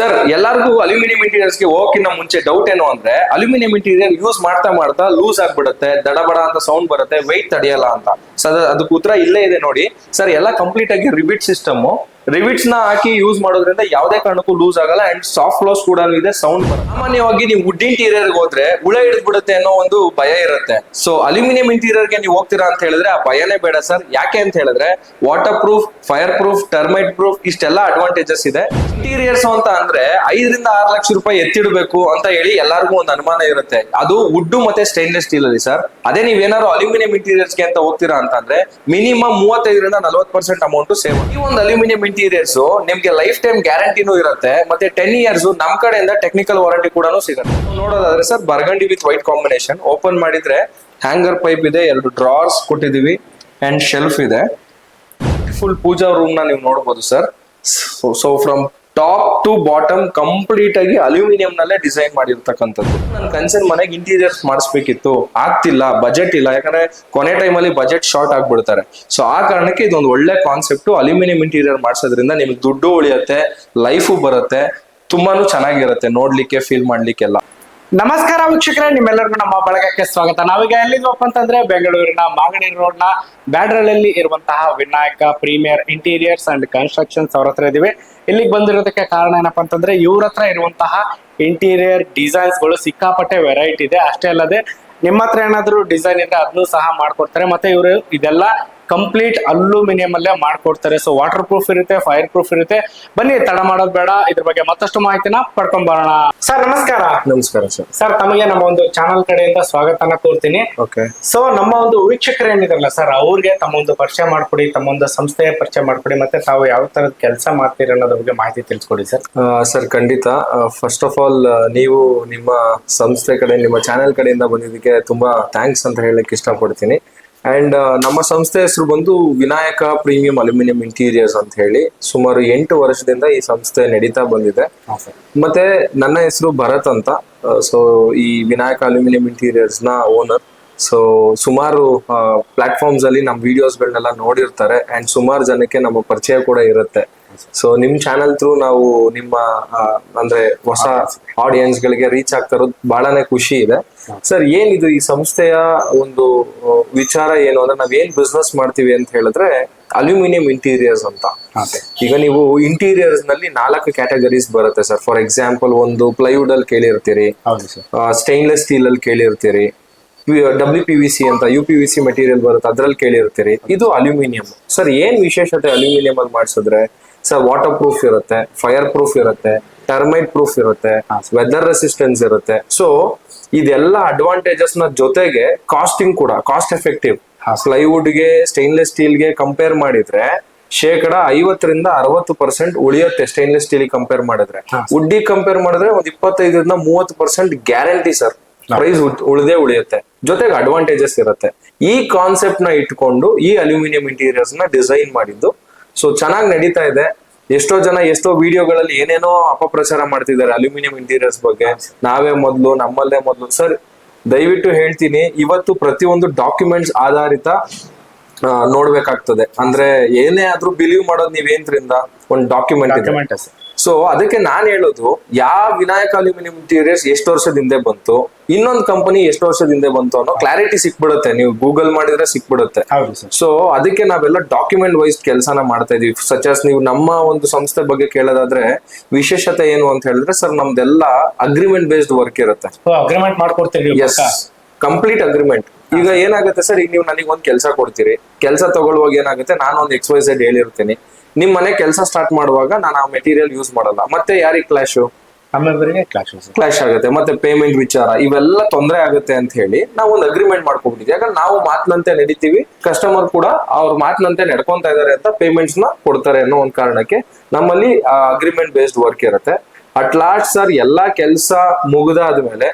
Sir ಎಲ್ಲರಿಗೂ aluminium ಇಂಟೀರಿಯರ್ಸ್ಗೆ ಹೋಗಕ್ಕಿಂತ ಮುಂಚೆ doubt ಏನು ಅಂದ್ರೆ ಅಲ್ಯೂಮಿನಿಯಂ ಇಂಟೀರಿಯರ್ ಯೂಸ್ ಮಾಡ್ತಾ ಮಾಡ್ತಾ ಲೂಸ್ ಆಗ್ಬಿಡುತ್ತೆ ದಡಬಡ ಅಂತ ಸೌಂಡ್ ಬರುತ್ತೆ ವೆಯ್ಟ್ ತಡೆಯಲ್ಲ ಅಂತ. ಸರ್ ಅದಕ್ಕೆ ಉತ್ತರ ಇಲ್ಲೇ ಇದೆ ನೋಡಿ. ಸರ್ ಎಲ್ಲ ಕಂಪ್ಲೀಟ್ ಆಗಿ ರಿಬಿಟ್ ಸಿಸ್ಟಮ್ ರಿಬಿಟ್ಸ್ನ ಹಾಕಿ ಯೂಸ್ ಮಾಡೋದ್ರಿಂದ ಯಾವುದೇ ಕಾರಣಕ್ಕೂ ಲೂಸ್ ಆಗಲ್ಲ ಅಂಡ್ ಸಾಫ್ಟ್ ಲಾಸ್ ಕೂಡ ಇದೆ ಸೌಂಡ್ ಸಾಮಾನ್ಯವಾಗಿ ನೀವು ವುಡ್ ಇಂಟೀರಿಯರ್ ಹೋದ್ರೆ ಹುಳ ಹಿಡಿದ್ಬಿಡುತ್ತೆ ಅನ್ನೋ ಒಂದು ಭಯ ಇರುತ್ತೆ. ಸೊ ಅಲ್ಯೂಮಿನಿಯಂ ಇಂಟೀರಿಯರ್ಗೆ ನೀವು ಹೋಗ್ತೀರಾ ಅಂತ ಹೇಳಿದ್ರೆ ಆ ಭಯನೇ ಬೇಡ ಸರ್ ಯಾಕೆ ಅಂತ ಹೇಳಿದ್ರೆ water proof fire proof termite proof ಇಷ್ಟೆಲ್ಲ ಅಡ್ವಾಂಟೇಜಸ್ ಇದೆ. ಇಂಟೀರಿಯರ್ಸ್ ಅಂತ ಅಂದ್ರೆ ಐದರಿಂದ ಆರು ಲಕ್ಷ ರೂಪಾಯಿ ಎತ್ತಿಡಬೇಕು ಅಂತ ಹೇಳಿ ಎಲ್ಲರಿಗೂ ಒಂದು ಅನುಮಾನ ಇರುತ್ತೆ. ಅದು ವುಡ್ ಮತ್ತೆ ಸ್ಟೈನ್ಲೆಸ್ ಸ್ಟೀಲ್ ಅಲ್ಲಿ ಸರ್ ಅದೇ ನೀವೇನಾದ್ರು ಅಲ್ಯೂಮಿನಿಯಂ ಇಂಟೀರಿಯರ್ಸ್ಗೆ ಅಂತ ಹೋಗ್ತೀರಾ ಅಂತಂದ್ರೆ ಮಿನಿಮಮ್ ಮೂವತ್ತೈದರಿಂದ ನಲವತ್ತು ಪರ್ಸೆಂಟ್ ಅಮೌಂಟ್ ಸೇವ್ ಈ ಒಂದು ಅಲ್ಯೂಮಿನಿಯಂ ಇಂಟೀರಿಯರ್ಸ್ ನಿಮ್ಗೆ ಲೈಫ್ ಟೈಮ್ ಗ್ಯಾರಂಟಿನೂ ಇರುತ್ತೆ, ಮತ್ತೆ ಟೆನ್ ಇಯರ್ಸ್ ನಮ್ ಕಡೆಯಿಂದ ಟೆಕ್ನಿಕಲ್ ವಾರಂಟಿ ಕೂಡ ಸಿಗುತ್ತೆ. ನೋಡೋದಾದ್ರೆ sir burgundy with white combination open ಮಾಡಿದ್ರೆ ಹ್ಯಾಂಗರ್ ಪೈಪ್ ಇದೆ, ಎರಡು ಡ್ರಾರ್ಸ್ ಕೊಟ್ಟಿದೀವಿ ಅಂಡ್ ಶೆಲ್ಫ್ ಇದೆ. ಫುಲ್ ಪೂಜಾ ರೂಮ್ನ ನೀವು ನೋಡಬಹುದು sir. So from top to bottom complete ಆಗಿ ಅಲ್ಯೂಮಿನಿಯಂ ನಲ್ಲೇ ಡಿಸೈನ್ ಮಾಡಿರ್ತಕ್ಕಂಥದ್ದು. ನನ್ನ ಕನ್ಸರ್ನ್ ಮನೆಗೆ ಇಂಟೀರಿಯರ್ಸ್ ಮಾಡಿಸ್ಬೇಕಿತ್ತು. ಆಗ್ತಿಲ್ಲ ಬಜೆಟ್ ಇಲ್ಲ. ಯಾಕಂದ್ರೆ ಕೊನೆ ಟೈಮಲ್ಲಿ ಬಜೆಟ್ ಶಾರ್ಟ್ ಆಗ್ಬಿಡ್ತಾರೆ. ಸೊ ಆ ಕಾರಣಕ್ಕೆ ಇದೊಂದು ಒಳ್ಳೆ ಕಾನ್ಸೆಪ್ಟ್ ಅಲ್ಯೂಮಿನಿಯಂ ಇಂಟೀರಿಯರ್ ಮಾಡಿಸೋದ್ರಿಂದ ನಿಮ್ಗೆ ದುಡ್ಡು ಉಳಿಯುತ್ತೆ ಲೈಫು ಬರುತ್ತೆ, ತುಂಬಾನು ಚೆನ್ನಾಗಿರುತ್ತೆ ನೋಡ್ಲಿಕ್ಕೆ ಫೀಲ್ ಮಾಡ್ಲಿಕ್ಕೆಲ್ಲ. ನಮಸ್ಕಾರ ವೀಕ್ಷಕರೇ, ನಿಮ್ಮೆಲ್ಲರಿಗೂ ನಮ್ಮ ಬಳಗಕ್ಕೆ ಸ್ವಾಗತ. ನಾವೀಗ ಎಲ್ಲಿದ್ವಪ್ಪ ಅಂತಂದ್ರೆ ಬೆಂಗಳೂರಿನ ಮಾಗಡಿ ರೋಡ್ನ ಬ್ಯಾಡ್ರಳ್ಳಿ ಇರುವಂತಹ Vinayaka premier interiors and constructions ಅವ್ರ ಹತ್ರ ಇದೀವಿ. ಇಲ್ಲಿಗೆ ಬಂದಿರೋದಕ್ಕೆ ಕಾರಣ ಏನಪ್ಪಾ ಅಂತಂದ್ರೆ ಇವ್ರ ಹತ್ರ ಇರುವಂತಹ ಇಂಟೀರಿಯರ್ ಡಿಸೈನ್ಸ್ಗಳು ಸಿಕ್ಕಾಪಟ್ಟೆ ವೆರೈಟಿ ಇದೆ. ಅಷ್ಟೇ ಅಲ್ಲದೆ ನಿಮ್ಮ ಹತ್ರ ಏನಾದ್ರು ಡಿಸೈನ್ ಇದ್ರೆ ಅದನ್ನು ಸಹ ಮಾಡ್ಕೊಡ್ತಾರೆ. ಮತ್ತೆ ಇವರು ಇದೆಲ್ಲ ಕಂಪ್ಲೀಟ್ ಅಲ್ಯೂಮಿನಿಯಂ ಅಲ್ಲೇ ಮಾಡ್ಕೊಡ್ತಾರೆ. ಸೊ ವಾಟರ್ ಪ್ರೂಫ್ ಇರುತ್ತೆ ಫೈರ್ ಪ್ರೂಫ್ ಇರುತ್ತೆ. ಬನ್ನಿ ತಡ ಮಾಡೋದು ಬೇಡ. ಇದ್ರ ಬಗ್ಗೆ ಮತ್ತಷ್ಟು ಮಾಹಿತಿನ ಪಡ್ಕೊಂಡ್ ಬರೋಣ. ಸರ್ ನಮಸ್ಕಾರ. ನಮಸ್ಕಾರ ಸರ್ ಸರ್ ತಮಗೆ ನಮ್ಮ ಒಂದು ಚಾನಲ್ ಕಡೆಯಿಂದ ಸ್ವಾಗತನ ಕೋರ್ತೀನಿ. ಓಕೆ ಸೊ ನಮ್ಮ ಒಂದು ವೀಕ್ಷಕರು ಏನಿದಾರಲ್ಲ ಸರ್ ಅವ್ರಿಗೆ ತಮ್ಮ ಒಂದು ಪರಿಚಯ ಮಾಡ್ಕೊಡಿ ತಮ್ಮ ಒಂದು ಸಂಸ್ಥೆಯ ಪರಿಚಯ ಮಾಡ್ಕೊಡಿ ಮತ್ತೆ ತಾವು ಯಾವ ತರದ ಕೆಲಸ ಮಾಡ್ತೀರಿ ಅನ್ನೋದ್ರ ಬಗ್ಗೆ ಮಾಹಿತಿ ತಿಳಿಸ್ಕೊಡಿ ಸರ್ ಸರ್ ಖಂಡಿತ. ಫಸ್ಟ್ ಆಫ್ ಆಲ್ ನೀವು ನಿಮ್ಮ ಸಂಸ್ಥೆ ಕಡೆ ನಿಮ್ಮ ಚಾನೆಲ್ ಕಡೆಯಿಂದ ಬಂದಿದ್ದಕ್ಕೆ ತುಂಬಾ ಥ್ಯಾಂಕ್ಸ್ ಅಂತ ಹೇಳಕ್ ಇಷ್ಟಪಡ್ತೀನಿ. ಅಂಡ್ ನಮ್ಮ ಸಂಸ್ಥೆ ಹೆಸರು ಬಂದು ವಿನಾಯಕ ಪ್ರೀಮಿಯಂ ಅಲ್ಯೂಮಿನಿಯಂ ಇಂಟೀರಿಯರ್ಸ್ ಅಂತ ಹೇಳಿ ಸುಮಾರು ಎಂಟು ವರ್ಷದಿಂದ ಈ ಸಂಸ್ಥೆ ನಡೀತಾ ಬಂದಿದೆ. ಮತ್ತೆ ನನ್ನ ಹೆಸರು ಭರತ್ ಅಂತ. ಸೊ ಈ ವಿನಾಯಕ ಅಲ್ಯೂಮಿನಿಯಂ ಇಂಟೀರಿಯರ್ಸ್ನ ಓನರ್ ಸೊ ಸುಮಾರು ಪ್ಲಾಟ್ಫಾರ್ಮ್ಸ್ ಅಲ್ಲಿ ನಮ್ಮ ವಿಡಿಯೋಸ್ಗಳನ್ನೆಲ್ಲ ನೋಡಿರ್ತಾರೆ. ಅಂಡ್ ಸುಮಾರು ಜನಕ್ಕೆ ನಮ್ಮ ಪರಿಚಯ ಕೂಡ ಇರುತ್ತೆ. ಸೊ ನಿಮ್ ಚಾನಲ್ ಥ್ರೂ ನಾವು ನಿಮ್ಮ ಅಂದ್ರೆ ಹೊಸ ಆಡಿಯನ್ಸ್ ಗಳಿಗೆ ರೀಚ್ ಆಗ್ತಾ ಇರೋದು ಬಹಳನೇ ಖುಷಿ ಇದೆ. ಸರ್ ಏನಿದು ಈ ಸಂಸ್ಥೆಯ ಒಂದು ವಿಚಾರ ಏನು? ಅಂದ್ರೆ ನಾವ್ ಏನ್ ಬಿಸ್ನೆಸ್ ಮಾಡ್ತೀವಿ ಅಂತ ಹೇಳಿದ್ರೆ ಅಲ್ಯೂಮಿನಿಯಂ ಇಂಟೀರಿಯರ್ಸ್ ಅಂತ. ಈಗ ನೀವು ಇಂಟೀರಿಯರ್ಸ್ನಲ್ಲಿ ನಾಲ್ಕು ಕ್ಯಾಟಗರೀಸ್ ಬರುತ್ತೆ ಸರ್ ಫಾರ್ ಎಕ್ಸಾಂಪಲ್ ಒಂದು ಪ್ಲೈವುಡ್ ಅಲ್ಲಿ ಕೇಳಿರ್ತೀರಿ ಸ್ಟೈನ್ಲೆಸ್ ಸ್ಟೀಲ್ ಅಲ್ಲಿ ಕೇಳಿರ್ತೀರಿ ಡಬ್ಲ್ಯೂ ಪಿ ವಿ ಸಿ ಅಂತ U P V C material ಬರುತ್ತೆ ಅದ್ರಲ್ಲಿ ಕೇಳಿರ್ತೀರಿ. ಇದು ಅಲ್ಯೂಮಿನಿಯಂ ಸರ್ ಏನ್ ವಿಶೇಷತೆ ಅಲ್ಯೂಮಿನಿಯಂ ಅಲ್ಲಿ ಮಾಡಿಸಿದ್ರೆ? ಸರ್ ವಾಟರ್ ಪ್ರೂಫ್ ಇರುತ್ತೆ ಫೈರ್ ಪ್ರೂಫ್ ಇರುತ್ತೆ ಟರ್ಮೈಟ್ ಪ್ರೂಫ್ ಇರುತ್ತೆ ವೆದರ್ ರೆಸಿಸ್ಟೆನ್ಸ್ ಇರುತ್ತೆ. ಸೊ ಇದೆಲ್ಲ ಅಡ್ವಾಂಟೇಜಸ್ನ ಜೊತೆಗೆ ಕಾಸ್ಟಿಂಗ್ ಕೂಡ ಕಾಸ್ಟ್ ಎಫೆಕ್ಟಿವ್ ಪ್ಲೈವುಡ್ಗೆ ಸ್ಟೈನ್ಲೆಸ್ ಸ್ಟೀಲ್ಗೆ ಕಂಪೇರ್ ಮಾಡಿದ್ರೆ ಶೇಕಡ ಐವತ್ತರಿಂದ ಅರವತ್ತು ಪರ್ಸೆಂಟ್ ಉಳಿಯುತ್ತೆ ಸ್ಟೈನ್ಲೆಸ್ ಸ್ಟೀಲ್ ಕಂಪೇರ್ ಮಾಡಿದ್ರೆ. ಉಡ್ಡಿ ಕಂಪೇರ್ ಮಾಡಿದ್ರೆ ಒಂದ್ ಇಪ್ಪತ್ತೈದರಿಂದ ಮೂವತ್ತು ಪರ್ಸೆಂಟ್ ಗ್ಯಾರಂಟಿ ಸರ್ ಪ್ರೈಸ್ ಉಳಿದೇ ಉಳಿಯುತ್ತೆ. ಜೊತೆಗೆ ಅಡ್ವಾಂಟೇಜಸ್ ಇರುತ್ತೆ. ಈ ಕಾನ್ಸೆಪ್ಟ್ನ ಇಟ್ಕೊಂಡು ಈ ಅಲ್ಯೂಮಿನಿಯಂ ಇಂಟೀರಿಯರ್ಸ್ನ ಡಿಸೈನ್ ಮಾಡಿದ್ದು ಸೊ ಚೆನ್ನಾಗಿ ನಡೀತಾ ಇದೆ. ಎಷ್ಟೋ ಜನ ಎಷ್ಟೋ ವಿಡಿಯೋಗಳಲ್ಲಿ ಏನೇನೋ ಅಪಪ್ರಚಾರ ಮಾಡ್ತಿದ್ದಾರೆ ಅಲ್ಯೂಮಿನಿಯಂ ಇಂಟೀರಿಯರ್ಸ್ ಬಗ್ಗೆ. ನಾವೇ ಮೊದಲು, ನಮ್ಮಲ್ಲೇ ಮೊದಲು. ಸರ್, ದಯವಿಟ್ಟು ಹೇಳ್ತೀನಿ, ಇವತ್ತು ಪ್ರತಿಯೊಂದು ಡಾಕ್ಯುಮೆಂಟ್ಸ್ ಆಧಾರಿತ ನೋಡ್ಬೇಕಾಗ್ತದೆ. ಅಂದ್ರೆ ಏನೇ ಆದ್ರೂ ಬಿಲೀವ್ ಮಾಡೋದು ನೀವೇನ್ರಿಂದ ಒಂದು ಡಾಕ್ಯುಮೆಂಟ್ ಸೊ ಅದಕ್ಕೆ ನಾನು ಹೇಳೋದು ಯಾವ ವಿನಾಯಕ ಅಲ್ಯೂಮಿನಿಯಂ ಇಂಟೀರಿಯರ್ಸ್ ಎಷ್ಟು ವರ್ಷದ ಹಿಂದೆ ಬಂತು ಇನ್ನೊಂದು ಕಂಪನಿ ಎಷ್ಟು ವರ್ಷದ ಹಿಂದೆ ಬಂತು ಅನ್ನೋ ಕ್ಲಾರಿಟಿ ಸಿಕ್ಬಿಡುತ್ತೆ. ನೀವು ಗೂಗಲ್ ಮಾಡಿದ್ರೆ ಸಿಕ್ಬಿಡುತ್ತೆ. ಸೊ ಅದಕ್ಕೆ ನಾವೆಲ್ಲ ಡಾಕ್ಯುಮೆಂಟ್ ವೈಸ್ ಕೆಲಸನ ಮಾಡ್ತಾ ಇದೀವಿ. ಸಚಾಸ್ ನೀವು ನಮ್ಮ ಒಂದು ಸಂಸ್ಥೆ ಬಗ್ಗೆ ಕೇಳೋದಾದ್ರೆ ವಿಶೇಷತೆ ಏನು ಅಂತ ಹೇಳಿದ್ರೆ ಸರ್ ನಮ್ದೆಲ್ಲ ಅಗ್ರಿಮೆಂಟ್ ಬೇಸ್ಡ್ ವರ್ಕ್ ಇರುತ್ತೆ. ಅಗ್ರಿಮೆಂಟ್ ಮಾಡ್ಕೊಡ್ತೀರಿ ಎಸ್ ಕಂಪ್ಲೀಟ್ ಅಗ್ರಿಮೆಂಟ್ ಈಗ ಏನಾಗುತ್ತೆ ಸರ್ ಈಗ ನೀವು ನನಗೆ ಒಂದು ಕೆಲಸ ಕೊಡ್ತೀರಿ. ಕೆಲಸ ತಗೊಳ್ಳುವಾಗ ಏನಾಗುತ್ತೆ ನಾನು ಒಂದು ಎಕ್ಸ್ ವೈ ಝೆಡ್ ಹೇಳಿರ್ತೀನಿ. ನಿಮ್ ಮನೆ ಕೆಲಸ ಸ್ಟಾರ್ಟ್ ಮಾಡುವಾಗ ನಾನು ಆ ಮೆಟೀರಿಯಲ್ ಯೂಸ್ ಮಾಡಲ್ಲ. ಮತ್ತೆ ಯಾರಿಗೆ ಕ್ಲಾಶು ಕ್ಲಾಶ್ ಆಗುತ್ತೆ. ಮತ್ತೆ ಪೇಮೆಂಟ್ ವಿಚಾರ ಇವೆಲ್ಲ ತೊಂದರೆ ಆಗುತ್ತೆ ಅಂತ ಹೇಳಿ ನಾವು ಒಂದು ಅಗ್ರಿಮೆಂಟ್ ಮಾಡ್ಕೊಬಿಟ್ಟಿದ್ವಿ ಯಾಕಂದ್ರೆ ನಾವು ಮಾತಿನಂತೆ ನಡೀತೀವಿ. ಕಸ್ಟಮರ್ ಕೂಡ ಅವ್ರ ಮಾತಿನಂತೆ ನಡ್ಕೊಂತಾ ಇದಾರೆ ಅಂತ ಪೇಮೆಂಟ್ಸ್ನ ಕೊಡ್ತಾರೆ ಅನ್ನೋ ಒಂದು ಕಾರಣಕ್ಕೆ ನಮ್ಮಲ್ಲಿ ಅಗ್ರಿಮೆಂಟ್ ಬೇಸ್ಡ್ ವರ್ಕ್ ಇರುತ್ತೆ. ಅಟ್ ಲಾಸ್ಟ್ ಸರ್ ಎಲ್ಲಾ ಕೆಲಸ ಮುಗಿದಾದ್ಮೇಲೆ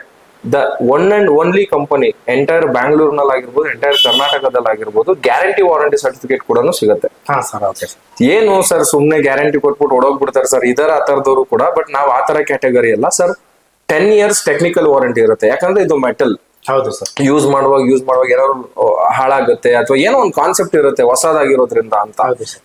the one and only company entire ಬ್ಯಾಂಗ್ಳೂರ್ನಲ್ಲಿ ಆಗಿರ್ಬೋದು ಎಂಟೈರ್ ಕರ್ನಾಟಕದಲ್ಲಿ ಆಗಿರ್ಬೋದು ಗ್ಯಾರಂಟಿ ವಾರಂಟಿ ಸರ್ಟಿಫಿಕೇಟ್ ಕೂಡ ಸಿಗುತ್ತೆ. ಹಾ ಸರ್ ಓಕೆ. ಏನು ಸರ್ ಸುಮ್ನೆ ಗ್ಯಾರಂಟಿ ಕೊಟ್ಬಿಟ್ಟು ಓಡೋಗ್ಬಿಡ್ತಾರೆ ಸರ್ ಇದರ ಆ ಥರದವರು ಕೂಡ ಬಟ್ ನಾವು ಆ ಥರ ಕ್ಯಾಟಗರಿ ಅಲ್ಲ sir. Ten years technical warranty ಇರುತ್ತೆ. ಯಾಕಂದ್ರೆ ಇದು ಮೆಟಲ್ ಹೌದು ಸರ್. ಯೂಸ್ ಮಾಡುವಾಗ ಯೂಸ್ ಮಾಡುವಾಗ ಏನಾದ್ರು ಹಾಳಾಗುತ್ತೆ ಅಥವಾ ಏನೋ ಒಂದು ಕಾನ್ಸೆಪ್ಟ್ ಇರುತ್ತೆ ಹೊಸದಾಗಿರೋದ್ರಿಂದ ಅಂತ.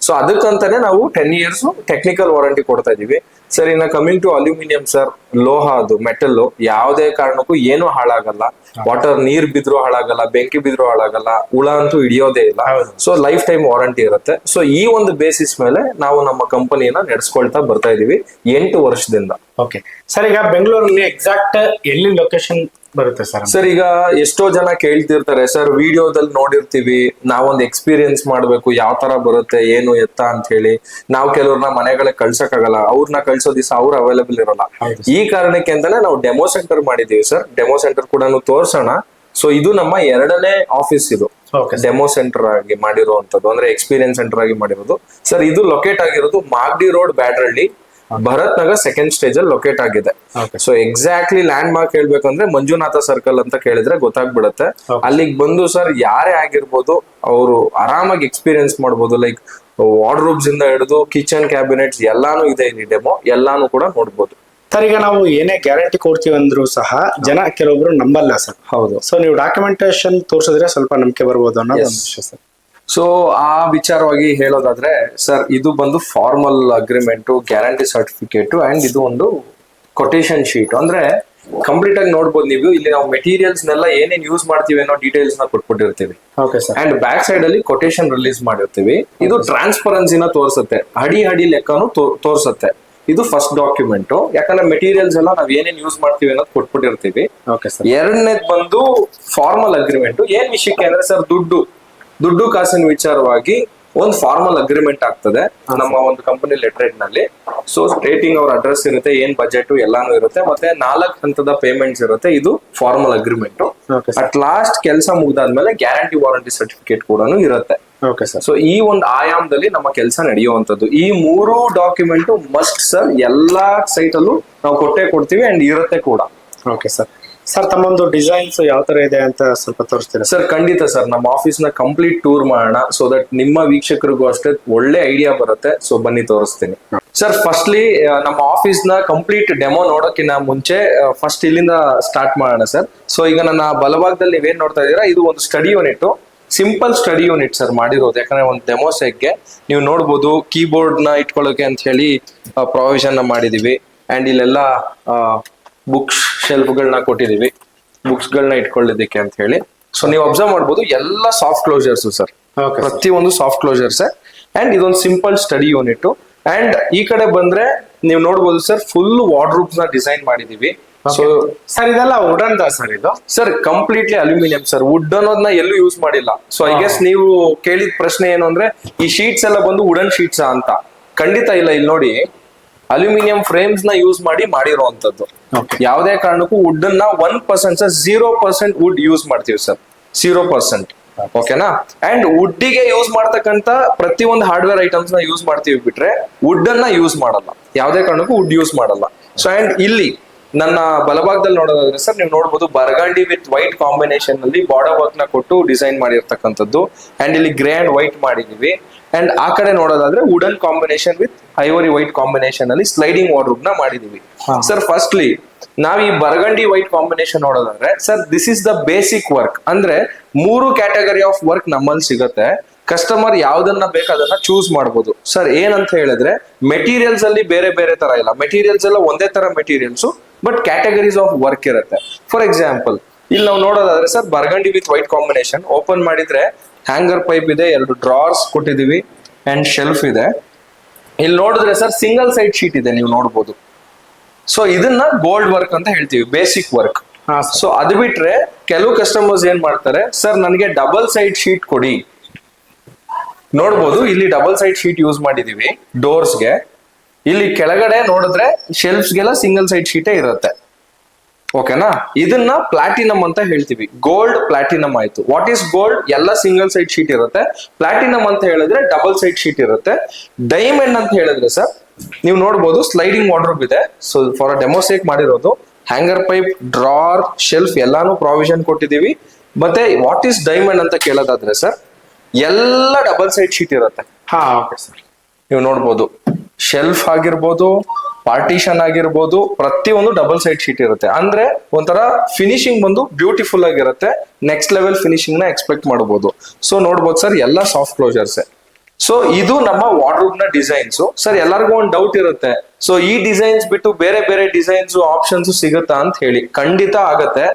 ಸೊ ಅದಕ್ಕಂತಾನೆ ನಾವು ಟೆನ್ ಇಯರ್ಸ್ ಟೆಕ್ನಿಕಲ್ ವಾರಂಟಿ ಕೊಡ್ತಾ ಇದೀವಿ ಸರ್ ಇನ್ನ ಕಮಿಂಗ್ ಟು ಅಲ್ಯೂಮಿನಿಯಂ ಸರ್ ಲೋಹ ಅದು ಮೆಟಲ್ ಯಾವುದೇ ಕಾರಣಕ್ಕೂ ಏನು ಹಾಳಾಗಲ್ಲ. ವಾಟರ್ ನೀರ್ ಬಿದ್ರು ಹಾಳಾಗಲ್ಲ ಬೆಂಕಿ ಬಿದ್ರು ಹಾಳಾಗಲ್ಲ ಹುಳ ಅಂತೂ ಹಿಡಿಯೋದೇ ಇಲ್ಲ. ಸೊ ಲೈಫ್ ಟೈಮ್ ವಾರಂಟಿ ಇರುತ್ತೆ. ಸೊ ಈ ಒಂದು ಬೇಸಿಸ್ ಮೇಲೆ ನಾವು ನಮ್ಮ ಕಂಪನಿಯನ್ನ ನಡೆಸ್ಕೊಳ್ತಾ ಬರ್ತಾ ಇದೀವಿ ಎಂಟು ವರ್ಷದಿಂದ. ಓಕೆ ಸರ್ ಈಗ ಬೆಂಗಳೂರಲ್ಲಿ ಎಕ್ಸಾಕ್ಟ್ ಎಲ್ಲಿ ಲೊಕೇಶನ್ ಬರುತ್ತೆ ಸರ್ ಸರ್ ಈಗ ಎಷ್ಟೋ ಜನ ಕೇಳ್ತಿರ್ತಾರೆ ಸರ್ ವಿಡಿಯೋದಲ್ಲಿ ನೋಡಿರ್ತೀವಿ ನಾವೊಂದು ಎಕ್ಸ್ಪೀರಿಯನ್ಸ್ ಮಾಡ್ಬೇಕು ಯಾವ ತರ ಬರುತ್ತೆ ಏನು ಎತ್ತ ಅಂತ ಹೇಳಿ. ನಾವು ಕೆಲವ್ರನ್ನ ಮನೆಗಳಿಗೆ ಕಳ್ಸಕ್ಕಾಗಲ್ಲ ಅವ್ರನ್ನ ಕಳ್ಸೋ ದಿವಸ ಅವ್ರು ಅವೈಲೇಬಲ್ ಇರಲ್ಲ. ಈ ಕಾರಣಕ್ಕೆ ಅಂತಾನೆ ನಾವು ಡೆಮೋ ಸೆಂಟರ್ ಮಾಡಿದೀವಿ ಸರ್. ಡೆಮೋ ಸೆಂಟರ್ ಕೂಡ ತೋರ್ಸೋಣ. ಸೊ ಇದು ನಮ್ಮ ಎರಡನೇ ಆಫೀಸ್ ಇದು. ಡೆಮೋ ಸೆಂಟರ್ ಆಗಿ ಮಾಡಿರುವಂತದ್ದು ಅಂದ್ರೆ ಎಕ್ಸ್ಪೀರಿಯನ್ಸ್ ಸೆಂಟರ್ ಆಗಿ ಮಾಡಿರೋದು. ಸರ್ ಇದು ಲೊಕೇಟ್ ಆಗಿರೋದು Magadi road Byadarahalli Bharat Nagar second stage ಅಲ್ಲಿ ಲೊಕೇಟ್ ಆಗಿದೆ. ಸೊ ಎಕ್ಸಾಕ್ಟ್ಲಿ ಲ್ಯಾಂಡ್ ಮಾರ್ಕ್ ಹೇಳ್ಬೇಕಂದ್ರೆ ಮಂಜುನಾಥ ಸರ್ಕಲ್ ಅಂತ ಕೇಳಿದ್ರೆ ಗೊತ್ತಾಗ್ಬಿಡುತ್ತೆ. ಅಲ್ಲಿಗೆ ಬಂದು ಸರ್ ಯಾರೇ ಆಗಿರ್ಬೋದು ಅವರು ಆರಾಮಾಗಿ ಎಕ್ಸ್ಪೀರಿಯನ್ಸ್ ಮಾಡ್ಬೋದು. ಲೈಕ್ ವಾರ್ಡ್ರೂಬ್ಸ್ ಇಂದ ಹಿಡಿದು ಕಿಚನ್ ಕ್ಯಾಬಿನೆಟ್ಸ್ ಎಲ್ಲಾನು ಇದೆ ಇಲ್ಲಿ ಡೆಮೋ ಎಲ್ಲಾನು ಕೂಡ ನೋಡ್ಬೋದು. ಸರ್ ಈಗ ನಾವು ಏನೇ ಗ್ಯಾರಂಟಿ ಕೊಡ್ತೀವಿ ಅಂದ್ರೂ ಸಹ ಜನ ಕೆಲವೊಬ್ರು ನಂಬಲ್ಲ ಸರ್. ಹೌದು. ಸೊ ನೀವು ಡಾಕ್ಯುಮೆಂಟೇಶನ್ ತೋರಿಸಿದ್ರೆ ಸ್ವಲ್ಪ ನಂಬಿಕೆ ಬರ್ಬೋದು ಅನ್ನೋದು ಸರ್. ಸೊ ಆ ವಿಚಾರವಾಗಿ ಹೇಳೋದಾದ್ರೆ ಸರ್ ಇದು ಬಂದು formal agreement guarantee certificate and ಇದು ಒಂದು ಕೊಟೇಶನ್ ಶೀಟ್ ಅಂದ್ರೆ ಕಂಪ್ಲೀಟ್ ಆಗಿ ನೋಡ್ಬೋದು ನೀವು. ಇಲ್ಲಿ ನಾವು ಮೆಟೀರಿಯಲ್ಸ್ ನೆಲ್ಲ ಏನೇನ್ ಯೂಸ್ ಮಾಡ್ತೀವಿ ಅನ್ನೋ ಡೀಟೇಲ್ಸ್ನ ಕೊಟ್ಬಿಟ್ಟಿರ್ತೀವಿ. Okay sir and back side ಅಲ್ಲಿ ಕೊಟೇಶನ್ ರಿಲೀಸ್ ಮಾಡಿರ್ತೀವಿ. ಇದು ಟ್ರಾನ್ಸ್ಪರೆನ್ಸಿನ ತೋರಿಸುತ್ತೆ. ಹಡಿ ಹಡಿ ಲೆಕ್ಕನು ತೋರಿಸುತ್ತೆ. ಇದು ಫಸ್ಟ್ ಡಾಕ್ಯುಮೆಂಟ್ ಯಾಕಂದ್ರೆ ಮೆಟೀರಿಯಲ್ಸ್ ಎಲ್ಲ ನಾವ್ ಏನೇನ್ ಯೂಸ್ ಮಾಡ್ತೀವಿ ಅನ್ನೋದು ಕೊಟ್ಬಿಟ್ಟಿರ್ತೀವಿ. ಎರಡನೇದ್ ಬಂದು ಫಾರ್ಮಲ್ ಅಗ್ರಿಮೆಂಟ್ ಏನ್ ವಿಷಯಕ್ಕೆ ಅಂದ್ರೆ ಸರ್ ದುಡ್ಡು. ದುಡ್ಡು ಕಾಸಿನ ವಿಚಾರವಾಗಿ ಒಂದು ಫಾರ್ಮಲ್ ಅಗ್ರಿಮೆಂಟ್ ಆಗ್ತದೆ. ನಮ್ಮ ಒಂದು ಕಂಪನಿ ಲೆಟ್ರೇಟ್ನಲ್ಲಿ ಸೊ ಸ್ಟೇಟಿಂಗ್ ಅವ್ರ ಅಡ್ರೆಸ್ ಇರುತ್ತೆ ಏನ್ ಬಜೆಟ್ ಎಲ್ಲಾನು ಇರುತ್ತೆ ಮತ್ತೆ ನಾಲ್ಕು ಹಂತದ ಪೇಮೆಂಟ್ಸ್ ಇರುತ್ತೆ. ಇದು ಫಾರ್ಮಲ್ ಅಗ್ರಿಮೆಂಟ್ ಅಟ್ ಲಾಸ್ಟ್ ಕೆಲಸ ಮುಗ್ದಾದ್ಮೇಲೆ ಗ್ಯಾರಂಟಿ ವಾರಂಟಿ ಸರ್ಟಿಫಿಕೇಟ್ ಕೂಡ ಇರುತ್ತೆ. ಓಕೆ ಸರ್ ಸೊ ಈ ಒಂದು ಆಯಾಮದಲ್ಲಿ ನಮ್ಮ ಕೆಲಸ ನಡೆಯುವಂತದ್ದು ಈ ಮೂರು ಡಾಕ್ಯುಮೆಂಟ್ ಮಸ್ಟ್ ಸರ್ ಎಲ್ಲಾ ಸೈಟ್ ಅಲ್ಲೂ ನಾವು ಕೊಟ್ಟೆ ಕೊಡ್ತೀವಿ ಅಂಡ್ ಇರುತ್ತೆ ಕೂಡ. ಓಕೆ ಸರ್ ಸರ್ ತಮ್ಮೊಂದು ಡಿಸೈನ್ಸ್ ಯಾವ ತರ ಇದೆ ಅಂತ ಸ್ವಲ್ಪ ತೋರಿಸ್ತೀರಾ? ಸರ್ ಖಂಡಿತ ಸರ್. ನಮ್ಮ ಆಫೀಸ್ನ ಕಂಪ್ಲೀಟ್ ಟೂರ್ ಮಾಡೋಣ ಸೊ ದಟ್ ನಿಮ್ಮ ವೀಕ್ಷಕರಿಗೂ ಅಷ್ಟೇ ಒಳ್ಳೆ ಐಡಿಯಾ ಬರುತ್ತೆ. ಸೊ ಬನ್ನಿ ತೋರಿಸ್ತೀನಿ. ಸರ್ ಫಸ್ಟ್ಲಿ ನಮ್ಮ ಆಫೀಸ್ನ ಕಂಪ್ಲೀಟ್ ಡೆಮೋ ನೋಡೋಕ್ಕಿಂತ ಮುಂಚೆ ಫಸ್ಟ್ ಇಲ್ಲಿಂದ ಸ್ಟಾರ್ಟ್ ಮಾಡೋಣ ಸರ್. ಸೊ ಈಗ ನನ್ನ ಬಲಭಾಗದಲ್ಲಿ ನೀವೇನ್ ನೋಡ್ತಾ ಇದ್ದೀರಾ ಇದು ಒಂದು study unit simple study unit sir ಮಾಡಿರೋದು. ಯಾಕಂದ್ರೆ ಒಂದು ಡೆಮೋ ಸೆಟ್ಗೆ ನೀವು ನೋಡ್ಬೋದು ಕೀಬೋರ್ಡ್ನ ಇಟ್ಕೊಳ್ಳೋಕೆ ಅಂತ ಹೇಳಿ ಪ್ರಾವಿಷನ್ ಮಾಡಿದೀವಿ. ಅಂಡ್ ಇಲ್ಲೆಲ್ಲ ಬುಕ್ಸ್ ಶೆಲ್ಫ್ಗಳನ್ನ ಕೊಟ್ಟಿದೀವಿ ಬುಕ್ಸ್ಗಳನ್ನ ಇಟ್ಕೊಳ್ಳೋದಕ್ಕೆ ಅಂತ ಹೇಳಿ. ಸೊ ನೀವು ಅಬ್ಸರ್ವ್ ಮಾಡ್ಬೋದು ಎಲ್ಲ ಸಾಫ್ಟ್ ಕ್ಲೋಸರ್ಸ್ ಸರ್ ಪ್ರತಿ ಪ್ರತಿಯೊಂದು ಸಾಫ್ಟ್ ಕ್ಲೋಸರ್ಸ್ ಅಂಡ್ ಇದೊಂದು ಸಿಂಪಲ್ ಸ್ಟಡಿ ಯೂನಿಟ್ ಅಂಡ್ ಈ ಕಡೆ ಬಂದ್ರೆ ನೀವು ನೋಡ್ಬೋದು ಸರ್ ಫುಲ್ ವಾರ್ಡ್ರೂಬ್ಸ್ನ ಡಿಸೈನ್ ಮಾಡಿದೀವಿ ಸೊ ಸರ್ ಇದೆಲ್ಲ ವುಡನ್ ದಾ ಸರ್ ಇದು? Sir completely aluminium sir wood ಅನ್ನೋದನ್ನ ಎಲ್ಲೂ ಯೂಸ್ ಮಾಡಿಲ್ಲ. ಸೊ ಐ ಗೆಸ್ ನೀವು ಕೇಳಿದ ಪ್ರಶ್ನೆ ಏನು ಅಂದ್ರೆ ಈ ಶೀಟ್ಸ್ ಎಲ್ಲ ಬಂದು ವುಡನ್ ಶೀಟ್ಸ್ ಅಂತ. ಖಂಡಿತ ಇಲ್ಲ ಇಲ್ಲಿ ನೋಡಿ. ಅಲ್ಯೂಮಿನಿಯಂ ಫ್ರೇಮ್ಸ್ನ ಯೂಸ್ ಮಾಡಿ ಮಾಡಿರುವಂತದ್ದು Okay. ಯಾವುದೇ ಕಾರಣಕ್ಕೂ ವುಡ್ ಅನ್ನ one percent sir zero percent wood use ಮಾಡ್ತೀವಿ ಸರ್. ಜೀರೋ ಪರ್ಸೆಂಟ್ ಓಕೆನಾ ಅಂಡ್ ವುಡ್ಡಿಗೆ ಯೂಸ್ ಮಾಡ್ತಕ್ಕಂತ ಪ್ರತಿ ಒಂದು ಹಾರ್ಡ್ವೇರ್ ಐಟಮ್ಸ್ನ ಯೂಸ್ ಮಾಡ್ತೀವಿ ಬಿಟ್ರೆ ವುಡ್ ಅನ್ನ ಯೂಸ್ ಮಾಡಲ್ಲ. ಯಾವುದೇ ಕಾರಣಕ್ಕೂ ವುಡ್ ಯೂಸ್ ಮಾಡಲ್ಲ. ಸೊ ಅಂಡ್ ಇಲ್ಲಿ ನನ್ನ ಬಲಭಾಗದಲ್ಲಿ ನೋಡೋದಾದ್ರೆ ಸರ್ ನೀವು ನೋಡಬಹುದು ಬರ್ಗಂಡಿ ವಿತ್ ವೈಟ್ ಕಾಂಬಿನೇಷನ್ ಅಲ್ಲಿ ಬಾರ್ಡರ್ ವರ್ಕ್ನ ಕೊಟ್ಟು ಡಿಸೈನ್ ಮಾಡಿರ್ತಕ್ಕಂಥದ್ದು. ಅಂಡ್ ಇಲ್ಲಿ ಗ್ರೇ ಅಂಡ್ ವೈಟ್ ಮಾಡಿದೀವಿ. ಅಂಡ್ ಆ ಕಡೆ ನೋಡೋದಾದ್ರೆ wooden combination with ivory white combination ಅಲ್ಲಿ ಸ್ಲೈಡಿಂಗ್ ವಾರ್ಡ್ರೂಬ್ನ ಮಾಡಿದೀವಿ. ಸರ್ ಫಸ್ಟ್ಲಿ ನಾವ್ ಈ ಬರ್ಗಂಡಿ ವೈಟ್ ಕಾಂಬಿನೇಷನ್ ನೋಡೋದಾದ್ರೆ sir this is the basic work ಅಂದ್ರೆ ಮೂರು ಕ್ಯಾಟಗರಿ ಆಫ್ ವರ್ಕ್ ನಮ್ಮಲ್ಲಿ ಸಿಗುತ್ತೆ. ಕಸ್ಟಮರ್ ಯಾವ್ದನ್ನ ಅದನ್ನ ಚೂಸ್ ಮಾಡ್ಬೋದು. ಸರ್ ಏನಂತ ಹೇಳಿದ್ರೆ ಮೆಟೀರಿಯಲ್ಸ್ ಅಲ್ಲಿ ಬೇರೆ ಬೇರೆ ತರ ಇಲ್ಲ. ಮೆಟೀರಿಯಲ್ಸ್ ಎಲ್ಲ ಒಂದೇ ತರ materials but categories of work ಇರುತ್ತೆ. ಫಾರ್ ಎಕ್ಸಾಂಪಲ್ ಇಲ್ಲಿ ನಾವು ನೋಡೋದಾದ್ರೆ sir burgundy with white combination open ಮಾಡಿದ್ರೆ ಹ್ಯಾಂಗರ್ ಪೈಪ್ ಇದೆ ಎರಡು ಡ್ರಾರ್ಸ್ ಕೊಟ್ಟಿದೀವಿ ಅಂಡ್ ಶೆಲ್ಫ್ ಇದೆ. ಇಲ್ಲಿ ನೋಡಿದ್ರೆ ಸರ್ ಸಿಂಗಲ್ ಸೈಡ್ ಶೀಟ್ ಇದೆ ನೀವು ನೋಡ್ಬೋದು. ಸೊ ಇದನ್ನ ಗೋಲ್ಡ್ ವರ್ಕ್ ಅಂತ ಹೇಳ್ತೀವಿ ಬೇಸಿಕ್ ವರ್ಕ್ ಹಾ ಸೊ ಅದು ಬಿಟ್ರೆ ಕೆಲವು ಕಸ್ಟಮರ್ಸ್ ಏನ್ ಮಾಡ್ತಾರೆ ಸರ್ ನನಗೆ ಡಬಲ್ ಸೈಡ್ ಶೀಟ್ ಕೊಡಿ. ನೋಡ್ಬೋದು ಇಲ್ಲಿ ಡಬಲ್ ಸೈಡ್ ಶೀಟ್ ಯೂಸ್ ಮಾಡಿದೀವಿ ಡೋರ್ಸ್ಗೆ ಇಲ್ಲಿ ಕೆಳಗಡೆ ನೋಡಿದ್ರೆ ಶೆಲ್ಫ್ಸ್ಗೆಲ್ಲ ಸಿಂಗಲ್ ಸೈಡ್ ಶೀಟೇ ಇರುತ್ತೆ. ಓಕೆನಾ ಇದನ್ನ ಪ್ಲಾಟಿನಮ್ ಅಂತ ಹೇಳ್ತೀವಿ. ಗೋಲ್ಡ್ ಪ್ಲಾಟಿನಮ್ ಆಯ್ತು. ವಾಟ್ ಈಸ್ ಗೋಲ್ಡ್ ಎಲ್ಲ ಸಿಂಗಲ್ ಸೈಡ್ ಶೀಟ್ ಇರುತ್ತೆ. ಪ್ಲಾಟಿನಮ್ ಅಂತ ಹೇಳಿದ್ರೆ ಡಬಲ್ ಸೈಡ್ ಶೀಟ್ ಇರುತ್ತೆ. ಡೈಮಂಡ್ ಅಂತ ಹೇಳಿದ್ರೆ ಸರ್ ನೀವು ನೋಡ್ಬೋದು ಸ್ಲೈಡಿಂಗ್ ವಾರ್ಡ್ರೋಬ್ ಇದೆ. ಸೊ ಫಾರ್ ಡೆಮೋಸೇಕ್ ಮಾಡಿರೋದು ಹ್ಯಾಂಗರ್ ಪೈಪ್ ಡ್ರಾರ್ ಶೆಲ್ಫ್ ಎಲ್ಲಾನು ಪ್ರಾವಿಷನ್ ಕೊಟ್ಟಿದೀವಿ ಮತ್ತೆ ವಾಟ್ ಈಸ್ ಡೈಮಂಡ್ ಅಂತ ಕೇಳೋದಾದ್ರೆ ಸರ್ ಎಲ್ಲ ಡಬಲ್ ಸೈಡ್ ಶೀಟ್ ಇರುತ್ತೆ. ಹಾ ಓಕೆ ಸರ್ ನೀವು ನೋಡ್ಬೋದು. ಶೆಲ್ಫ್ ಆಗಿರ್ಬೋದು ಪಾರ್ಟಿಷನ್ ಆಗಿರ್ಬೋದು, ಪ್ರತಿಯೊಂದು ಡಬಲ್ ಸೈಡ್ ಶೀಟ್ ಇರುತ್ತೆ. ಅಂದ್ರೆ ಒಂಥರ ಫಿನಿಶಿಂಗ್ ಬಂದು ಬ್ಯೂಟಿಫುಲ್ ಆಗಿರುತ್ತೆ. ನೆಕ್ಸ್ಟ್ ಲೆವೆಲ್ ಫಿನಿಶಿಂಗ್ನ ಎಕ್ಸ್ಪೆಕ್ಟ್ ಮಾಡಬಹುದು ಸೊ ನೋಡ್ಬೋದು ಸರ್ ಎಲ್ಲ ಸಾಫ್ಟ್ ಕ್ಲೋಜರ್ಸ್ ಸೊ ಇದು ನಮ್ಮ ವಾರ್ಡ್ರೋಬ್ನ ಡಿಸೈನ್ಸ್ ಸರ್ ಎಲ್ಲರಿಗೂ ಒಂದು ಡೌಟ್ ಇರುತ್ತೆ. ಸೊ ಈ ಡಿಸೈನ್ಸ್ ಬಿಟ್ಟು ಬೇರೆ ಬೇರೆ ಡಿಸೈನ್ಸ್ ಆಪ್ಷನ್ಸ್ ಸಿಗುತ್ತಾ ಅಂತ ಹೇಳಿ. ಖಂಡಿತ ಆಗತ್ತೆ.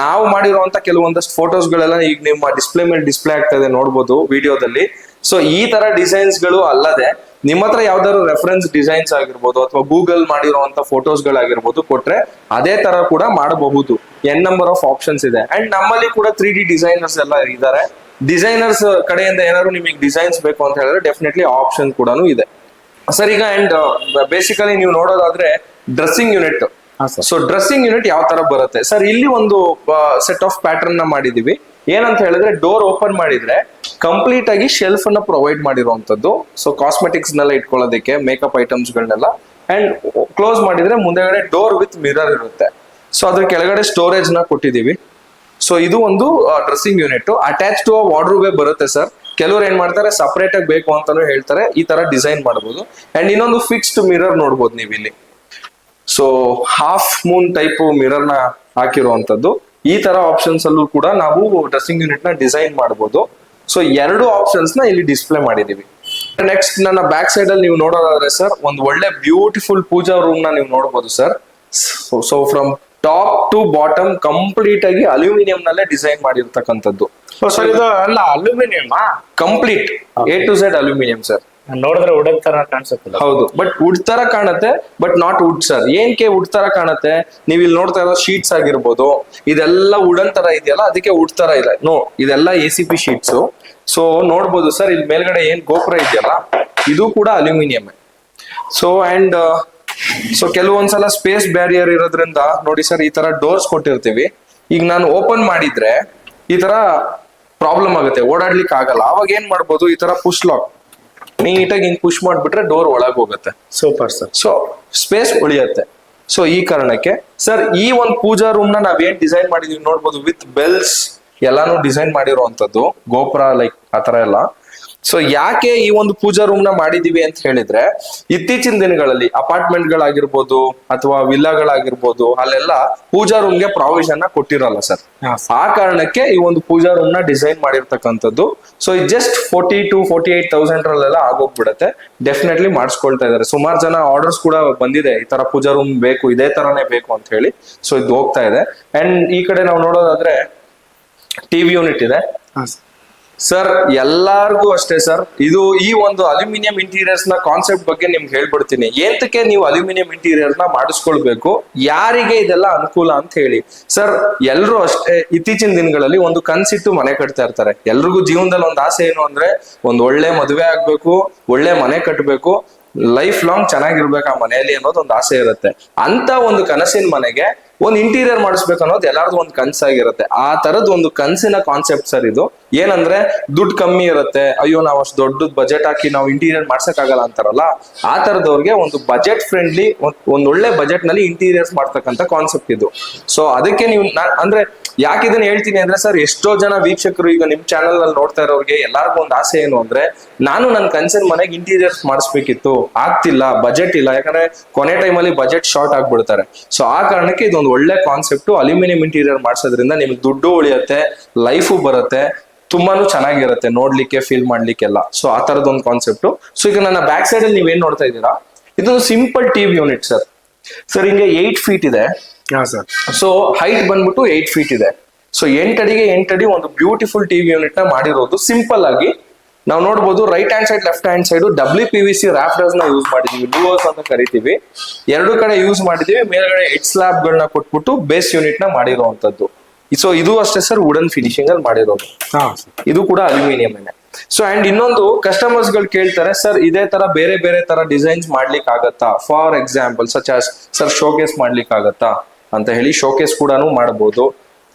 ನಾವು ಮಾಡಿರುವಂತ ಕೆಲವೊಂದಷ್ಟು ಫೋಟೋಸ್ ಗಳೆಲ್ಲ ಈಗ ನಿಮ್ಮ ಡಿಸ್ಪ್ಲೇ ಮೇಲೆ ಡಿಸ್ಪ್ಲೇ ಆಗ್ತಾ ಇದೆ ನೋಡ್ಬೋದು ವಿಡಿಯೋದಲ್ಲಿ ಸೊ ಈ ತರ ಡಿಸೈನ್ಸ್ಗಳು ಅಲ್ಲದೆ ನಿಮ್ಮ ಹತ್ರ ಯಾವ್ದಾದ್ರು ರೆಫರೆನ್ಸ್ ಡಿಸೈನ್ಸ್ ಆಗಿರ್ಬೋದು ಅಥವಾ ಗೂಗಲ್ ಮಾಡಿರುವಂತ ಫೋಟೋಸ್ ಗಳಾಗಿರ್ಬೋದು ಕೊಟ್ರೆ ಅದೇ ತರ ಕೂಡ ಮಾಡಬಹುದು. ಎನ್ ನಂಬರ್ ಆಫ್ ಆಪ್ಷನ್ಸ್ ಇದೆ. ಅಂಡ್ ನಮ್ಮಲ್ಲಿ ಕೂಡ ತ್ರೀ ಡಿ ಡಿಸೈನರ್ಸ್ ಎಲ್ಲ ಇದ್ದಾರೆ. ಡಿಸೈನರ್ಸ್ ಕಡೆಯಿಂದ ಏನಾದ್ರು ನಿಮಗೆ ಡಿಸೈನ್ಸ್ ಬೇಕು ಅಂತ ಹೇಳಿದ್ರೆ ಡೆಫಿನೆಟ್ಲಿ ಆಪ್ಷನ್ ಕೂಡ ಇದೆ. ಸರ್ ಈಗ ಅಂಡ್ ಬೇಸಿಕಲಿ ನೀವು ನೋಡೋದಾದ್ರೆ dressing unit so dressing unit ಯಾವ ತರ ಬರುತ್ತೆ? ಸರ್ ಇಲ್ಲಿ ಒಂದು ಸೆಟ್ ಆಫ್ ಪ್ಯಾಟರ್ನ್ನ ಮಾಡಿದೀವಿ ಏನಂತ ಹೇಳಿದ್ರೆ ಡೋರ್ ಓಪನ್ ಮಾಡಿದ್ರೆ ಕಂಪ್ಲೀಟ್ ಆಗಿ ಶೆಲ್ಫ್ ಅನ್ನ ಪ್ರೊವೈಡ್ ಮಾಡಿರುವಂತದ್ದು ಸೊ ಕಾಸ್ಮೆಟಿಕ್ಸ್ ನೆಲ್ಲ ಇಟ್ಕೊಳ್ಳೋದಕ್ಕೆ ಮೇಕಪ್ ಐಟಮ್ಸ್ ಗಳನ್ನೆಲ್ಲ ಅಂಡ್ ಕ್ಲೋಸ್ ಮಾಡಿದ್ರೆ ಮುಂದೆಗಡೆ ಡೋರ್ ವಿತ್ ಮಿರರ್ ಇರುತ್ತೆ. ಸೊ ಅದ್ರ ಕೆಳಗಡೆ ಸ್ಟೋರೇಜ್ನ ಕೊಟ್ಟಿದೀವಿ ಸೊ ಇದು ಒಂದು ಡ್ರೆಸ್ಸಿಂಗ್ ಯೂನಿಟ್ ಅಟ್ಯಾಚ್ ಟು ವಾರ್ಡ್ರೂಬೇ ಬರುತ್ತೆ ಸರ್ ಕೆಲವ್ರು ಏನ್ ಮಾಡ್ತಾರೆ ಸಪರೇಟ್ ಆಗಿ ಬೇಕು ಅಂತಾನು ಹೇಳ್ತಾರೆ. ಈ ತರ ಡಿಸೈನ್ ಮಾಡಬಹುದು ಅಂಡ್ ಇನ್ನೊಂದು ಫಿಕ್ಸ್ಡ್ ಮಿರರ್ ನೋಡ್ಬೋದು ನೀವು ಇಲ್ಲಿ ಸೊ ಹಾಫ್ ಮೂನ್ ಟೈಪ್ ಮಿರರ್ನ ಹಾಕಿರುವಂತದ್ದು ಈ ತರ ಆಪ್ಷನ್ಸ್ ಅಲ್ಲೂ ಕೂಡ ನಾವು ಡ್ರೆಸ್ಸಿಂಗ್ ಯೂನಿಟ್ನ ಡಿಸೈನ್ ಮಾಡಬಹುದು ಸೊ ಎರಡು ಆಪ್ಷನ್ಸ್ನ ಇಲ್ಲಿ ಡಿಸ್ಪ್ಲೇ ಮಾಡಿದೀವಿ ನೆಕ್ಸ್ಟ್ ನನ್ನ ಬ್ಯಾಕ್ ಸೈಡ್ ಅಲ್ಲಿ ನೀವು ನೋಡೋದಾದ್ರೆ ಸರ್ ಒಂದು ಒಳ್ಳೆ ಬ್ಯೂಟಿಫುಲ್ ಪೂಜಾ ರೂಮ್ನ ನೀವು ನೋಡಬಹುದು sir so from top to bottom complete ಆಗಿ ಅಲ್ಯೂಮಿನಿಯಂ ನಲ್ಲೇ ಡಿಸೈನ್ ಮಾಡಿರ್ತಕ್ಕಂಥದ್ದು. ಅಲ್ಲ aluminium complete A to Z aluminium sir ನೋಡಿದ್ರೆ ಉಡನ್ ತರ ಕಾಣಿಸುತ್ತೆ ಹೌದು ಬಟ್ ವುಡ್ ತರ ಕಾಣತ್ತೆ ಬಟ್ ನಾಟ್ ವುಡ್ ಸರ್ ಏನ್ಕೆ ವುಡ್ ತರ ಕಾಣತ್ತೆ? ನೀವು ಇಲ್ಲಿ ನೋಡ್ತಾ ಇರೋ ಶೀಟ್ಸ್ ಆಗಿರ್ಬೋದು, ಇದೆಲ್ಲ ವುಡನ್ ತರ ಇದೆಯಲ್ಲ, ಅದಕ್ಕೆ ವುಡ್ ತರ ಇದೆ ನೋ ಇದೆಲ್ಲ A C P sheets so ನೋಡ್ಬೋದು ಸರ್ ಇಲ್ಲಿ ಮೇಲ್ಗಡೆ ಏನ್ ಗೋಪುರ ಇದೆಯಲ್ಲ, ಇದು ಕೂಡ ಅಲ್ಯೂಮಿನಿಯಂ. ಸೊ ಅಂಡ್ ಸೊ ಕೆಲವೊಂದ್ಸಲ ಸ್ಪೇಸ್ ಬ್ಯಾರಿಯರ್ ಇರೋದ್ರಿಂದ ನೋಡಿ ಸರ್ ಈ ತರ ಡೋರ್ಸ್ ಕೊಟ್ಟಿರ್ತೀವಿ. ಈಗ ನಾನು ಓಪನ್ ಮಾಡಿದ್ರೆ ಈ ತರ ಪ್ರಾಬ್ಲಮ್ ಆಗುತ್ತೆ ಓಡಾಡ್ಲಿಕ್ಕೆ ಆಗಲ್ಲ ಅವಾಗ ಏನ್ ಮಾಡ್ಬೋದು? ಈ ತರ ಪುಷ್ ಲಾಕ್ ನೀಟಾಗಿ ಹಿಂಗ್ ಪುಷ್ ಮಾಡಿಬಿಟ್ರೆ ಡೋರ್ ಒಳಗೆ ಹೋಗುತ್ತೆ. ಸೂಪರ್ ಸರ್ ಸೊ ಸ್ಪೇಸ್ ಉಳಿಯುತ್ತೆ. ಸೊ ಈ ಕಾರಣಕ್ಕೆ ಸರ್ ಈ ಒಂದು ಪೂಜಾ ರೂಮ್ನ ನಾವೇನ್ ಡಿಸೈನ್ ಮಾಡಿದೀವಿ ನೋಡ್ಬೋದು ವಿತ್ ಬೆಲ್ಸ್ ಎಲ್ಲಾನು ಡಿಸೈನ್ ಮಾಡಿರುವಂತದ್ದು ಗೋಪುರ ಲೈಕ್ ಆತರ ಎಲ್ಲ. ಸೊ ಯಾಕೆ ಈ ಒಂದು ಪೂಜಾ ರೂಮ್ನ ಮಾಡಿದೀವಿ ಅಂತ ಹೇಳಿದ್ರೆ ಇತ್ತೀಚಿನ ದಿನಗಳಲ್ಲಿ ಅಪಾರ್ಟ್ಮೆಂಟ್ ಗಳಾಗಿರ್ಬೋದು ಅಥವಾ ವಿಲ್ಲಾಗಳಾಗಿರ್ಬೋದು ಅಲ್ಲೆಲ್ಲ ಪೂಜಾ ರೂಮ್ಗೆ ಪ್ರಾವಿಷನ್ನ ಕೊಟ್ಟಿರಲ್ಲ ಸರ್. ಆ ಕಾರಣಕ್ಕೆ ಈ ಒಂದು ಪೂಜಾ ರೂಮ್ನ ಡಿಸೈನ್ ಮಾಡಿರ್ತಕ್ಕಂಥದ್ದು. ಸೊ ಇದು just forty two forty eight thousand ರಲ್ಲೆಲ್ಲ ಆಗೋಗ್ಬಿಡತ್ತೆ. ಡೆಫಿನೆಟ್ಲಿ ಮಾಡಿಸ್ಕೊಳ್ತಾ ಇದಾರೆ ಸುಮಾರು ಜನ ಆರ್ಡರ್ಸ್ ಕೂಡ ಬಂದಿದೆ. ಈ ತರ ಪೂಜಾ ರೂಮ್ ಬೇಕು ಇದೇ ತರನೇ ಬೇಕು ಅಂತ ಹೇಳಿ. ಸೊ ಇದು ಹೋಗ್ತಾ ಇದೆ. ಅಂಡ್ ಈ ಕಡೆ ನಾವು ನೋಡೋದಾದ್ರೆ ಟಿವಿ ಯೂನಿಟ್ ಇದೆ. ಸರ್ ಎಲ್ಲಾರ್ಗೂ ಅಷ್ಟೇ ಸರ್ ಇದು ಈ ಒಂದು ಅಲ್ಯೂಮಿನಿಯಂ ಇಂಟೀರಿಯರ್ಸ್ನ ಕಾನ್ಸೆಪ್ಟ್ ಬಗ್ಗೆ ನಿಮ್ಗೆ ಹೇಳ್ಬಿಡ್ತೀನಿ. ಏತಕ್ಕೆ ನೀವು ಅಲ್ಯೂಮಿನಿಯಂ ಇಂಟೀರಿಯರ್ನ ಮಾಡಿಸ್ಕೊಳ್ಬೇಕು? ಯಾರಿಗೆ ಇದೆಲ್ಲ ಅನುಕೂಲ ಅಂತ ಹೇಳಿ. ಸರ್ ಎಲ್ರು ಅಷ್ಟೇ ಇತ್ತೀಚಿನ ದಿನಗಳಲ್ಲಿ ಒಂದು ಕನ್ಸಿಟ್ಟು ಮನೆ ಕಟ್ತಾ ಇರ್ತಾರೆ. ಎಲ್ರಿಗೂ ಜೀವನದಲ್ಲಿ ಒಂದು ಆಸೆ ಏನು ಅಂದ್ರೆ ಒಂದ್ ಒಳ್ಳೆ ಮದುವೆ ಆಗ್ಬೇಕು, ಒಳ್ಳೆ ಮನೆ ಕಟ್ಟಬೇಕು ಲೈಫ್ ಲಾಂಗ್ ಚೆನ್ನಾಗಿರ್ಬೇಕು ಆ ಮನೆಯಲ್ಲಿ ಅನ್ನೋದು ಒಂದು ಆಸೆ ಇರುತ್ತೆ. ಅಂತ ಒಂದು ಕನಸಿನ ಮನೆಗೆ ಒಂದು ಇಂಟೀರಿಯರ್ ಮಾಡಿಸ್ಬೇಕು ಅನ್ನೋದು ಎಲ್ಲಾರ್ದು ಒಂದು ಕನ್ಸಾಗಿರುತ್ತೆ. ಆ ತರದ್ ಒಂದು ಕನ್ಸಿನ ಕಾನ್ಸೆಪ್ಟ್ ಸರ್ ಇದು. ಏನಂದ್ರೆ ದುಡ್ಡು ಕಮ್ಮಿ ಇರುತ್ತೆ, ಅಯ್ಯೋ ನಾವು ಅಷ್ಟು ದೊಡ್ಡ ಬಜೆಟ್ ಹಾಕಿ ನಾವು ಇಂಟೀರಿಯರ್ ಮಾಡ್ಸಕ್ಕಾಗಲ್ಲ ಅಂತಾರಲ್ಲ, ಆ ತರದವ್ರಿಗೆ ಒಂದು ಬಜೆಟ್ ಫ್ರೆಂಡ್ಲಿ ಒಂದ್ ಒಳ್ಳೆ ಬಜೆಟ್ನಲ್ಲಿ ಇಂಟೀರಿಯರ್ಸ್ ಮಾಡ್ತಕ್ಕಂತ ಕಾನ್ಸೆಪ್ಟ್ ಇದು. ಸೊ ಅದಕ್ಕೆ ನೀವು ಅಂದ್ರೆ ಯಾಕೆ ಇದನ್ನ ಹೇಳ್ತೀನಿ ಅಂದ್ರೆ ಸರ್ ಎಷ್ಟೋ ಜನ ವೀಕ್ಷಕರು ಈಗ ನಿಮ್ ಚಾನಲ್ನಲ್ಲಿ ನೋಡ್ತಾ ಇರೋರಿಗೆ ಎಲ್ಲಾರ್ಗು ಒಂದು ಆಸೆ ಏನು ಅಂದ್ರೆ, ನಾನು ನನ್ನ ಕನ್ಸರ್ನ್ ಮನೆಗೆ ಇಂಟೀರಿಯರ್ಸ್ ಮಾಡಿಸ್ಬೇಕಿತ್ತು, ಆಗ್ತಿಲ್ಲ ಬಜೆಟ್ ಇಲ್ಲ, ಯಾಕಂದ್ರೆ ಕೊನೆ ಟೈಮಲ್ಲಿ ಬಜೆಟ್ ಶಾರ್ಟ್ ಆಗ್ಬಿಡ್ತಾರೆ. ಸೊ ಆ ಕಾರಣಕ್ಕೆ ಇದೊಂದು ಒಳ್ಳೆ ಕಾನ್ಸೆಪ್ಟ್ ಅಲ್ಯೂಮಿನಿಯಂ ಇಂಟೀರಿಯರ್ ಮಾಡಿಸೋದ್ರಿಂದ ನಿಮ್ಗೆ ದುಡ್ಡು ಉಳಿಯುತ್ತೆ ಲೈಫು ಬರುತ್ತೆ ತುಂಬಾನು ಚೆನ್ನಾಗಿರುತ್ತೆ ನೋಡ್ಲಿಕ್ಕೆ ಫೀಲ್ ಮಾಡ್ಲಿಕ್ಕೆಲ್ಲ. ಸೊ ಆ ತರದ ಒಂದು ಕಾನ್ಸೆಪ್ಟ್ ಸೊ ಈಗ ನನ್ನ ಬ್ಯಾಕ್ ಸೈಡ್ ಅಲ್ಲಿ ನೀವೇನ್ ನೋಡ್ತಾ ಇದ್ದೀರಾ? ಇದೊಂದು simple TV unit sir sir ಹಿಂಗೆ ಏಟ್ ಫೀಟ್ ಇದೆ. ಹಾ ಸರ್ ಸೊ ಹೈಟ್ ಬಂದ್ಬಿಟ್ಟು ಏಟ್ ಫೀಟ್ ಇದೆ. ಸೊ ಎಂಟಡಿಗೆ ಎಂಟಡಿ ಒಂದು ಬ್ಯೂಟಿಫುಲ್ ಟಿವಿ ಯೂನಿಟ್ನ ಮಾಡಿರೋದು ಸಿಂಪಲ್ ಆಗಿ ನಾವು ನೋಡ್ಬೋದು right hand side left hand side W P V C ರಾಫ್ಟರ್ಸ್ನ use ಮಾಡಿದೀವಿ ಡೂವರ್ಸ್ ಅಂತ ಕರಿತೀವಿ. ಎರಡು ಕಡೆ ಯೂಸ್ ಮಾಡಿದೀವಿ ಮೇಲ್ಗಡೆ ಎಡ್ ಸ್ಲಾಬ್ ಗಳನ್ನ ಕೊಟ್ಬಿಟ್ಟು ಬೇಸ್ ಯೂನಿಟ್ನ ಮಾಡಿರುವಂತದ್ದು ಸೊ ಇದು ಅಷ್ಟೇ ಸರ್ ವುಡನ್ ಫಿನಿಶಿಂಗ್ ಅಲ್ಲಿ ಮಾಡಿರೋದು. ಹಾ ಇದು ಕೂಡ ಅಲ್ಯೂಮಿನಿಯಂ ಸೊ ಅಂಡ್ ಇನ್ನೊಂದು ಕಸ್ಟಮರ್ಸ್ಗಳು ಕೇಳ್ತಾರೆ ಸರ್ ಇದೇ ತರ ಬೇರೆ ಬೇರೆ ತರ ಡಿಸೈನ್ಸ್ ಮಾಡ್ಲಿಕ್ಕೆ ಆಗತ್ತಾ for example such as sir showcase ಮಾಡ್ಲಿಕ್ಕೆ ಆಗತ್ತಾ ಅಂತ ಹೇಳಿ ಶೋಕೇಸ್ ಕೂಡ ಮಾಡಬಹುದು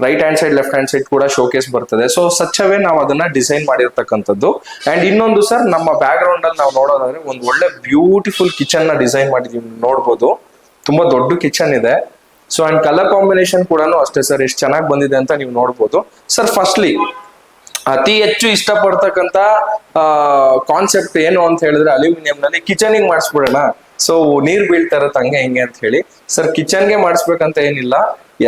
right hand side left hand side ಕೂಡ ಶೋಕೇಸ್ ಬರ್ತದೆ. ಸೊ ಸ್ವಚ್ಛವೇ ನಾವು ಅದನ್ನ ಡಿಸೈನ್ ಮಾಡಿರ್ತಕ್ಕಂಥದ್ದು. ಅಂಡ್ ಇನ್ನೊಂದು ಸರ್ ನಮ್ಮ ಬ್ಯಾಕ್ ಗ್ರೌಂಡ್ ಅಲ್ಲಿ ನಾವು ನೋಡೋದಾದ್ರೆ ಒಂದು ಒಳ್ಳೆ ಬ್ಯೂಟಿಫುಲ್ ಕಿಚನ್ನ ಡಿಸೈನ್ ಮಾಡಿದೀವಿ ನೋಡ್ಬೋದು. ತುಂಬಾ ದೊಡ್ಡ ಕಿಚನ್ ಇದೆ. ಸೊ ಅಂಡ್ ಕಲರ್ ಕಾಂಬಿನೇಷನ್ ಕೂಡ ಅಷ್ಟೇ ಸರ್ ಎಷ್ಟು ಚೆನ್ನಾಗಿ ಬಂದಿದೆ ಅಂತ ನೀವು ನೋಡ್ಬೋದು. ಸರ್ ಫಸ್ಟ್ಲಿ ಅತಿ ಹೆಚ್ಚು ಇಷ್ಟಪಡ್ತಕ್ಕಂತ ಕಾನ್ಸೆಪ್ಟ್ ಏನು ಅಂತ ಹೇಳಿದ್ರೆ ಅಲ್ಯೂಮಿನಿಯಂ ನಲ್ಲಿ ಕಿಚನಿಗೆ ಮಾಡಿಸ್ಬಿಡೋಣ. ಸೊ ನೀರ್ ಬೀಳ್ತಾ ಇರತ್ತೆ ಹಂಗೆ ಹಿಂಗೆ ಅಂತ ಹೇಳಿ. ಸರ್ ಕಿಚನ್ಗೆ ಮಾಡಿಸ್ಬೇಕಂತ ಏನಿಲ್ಲ.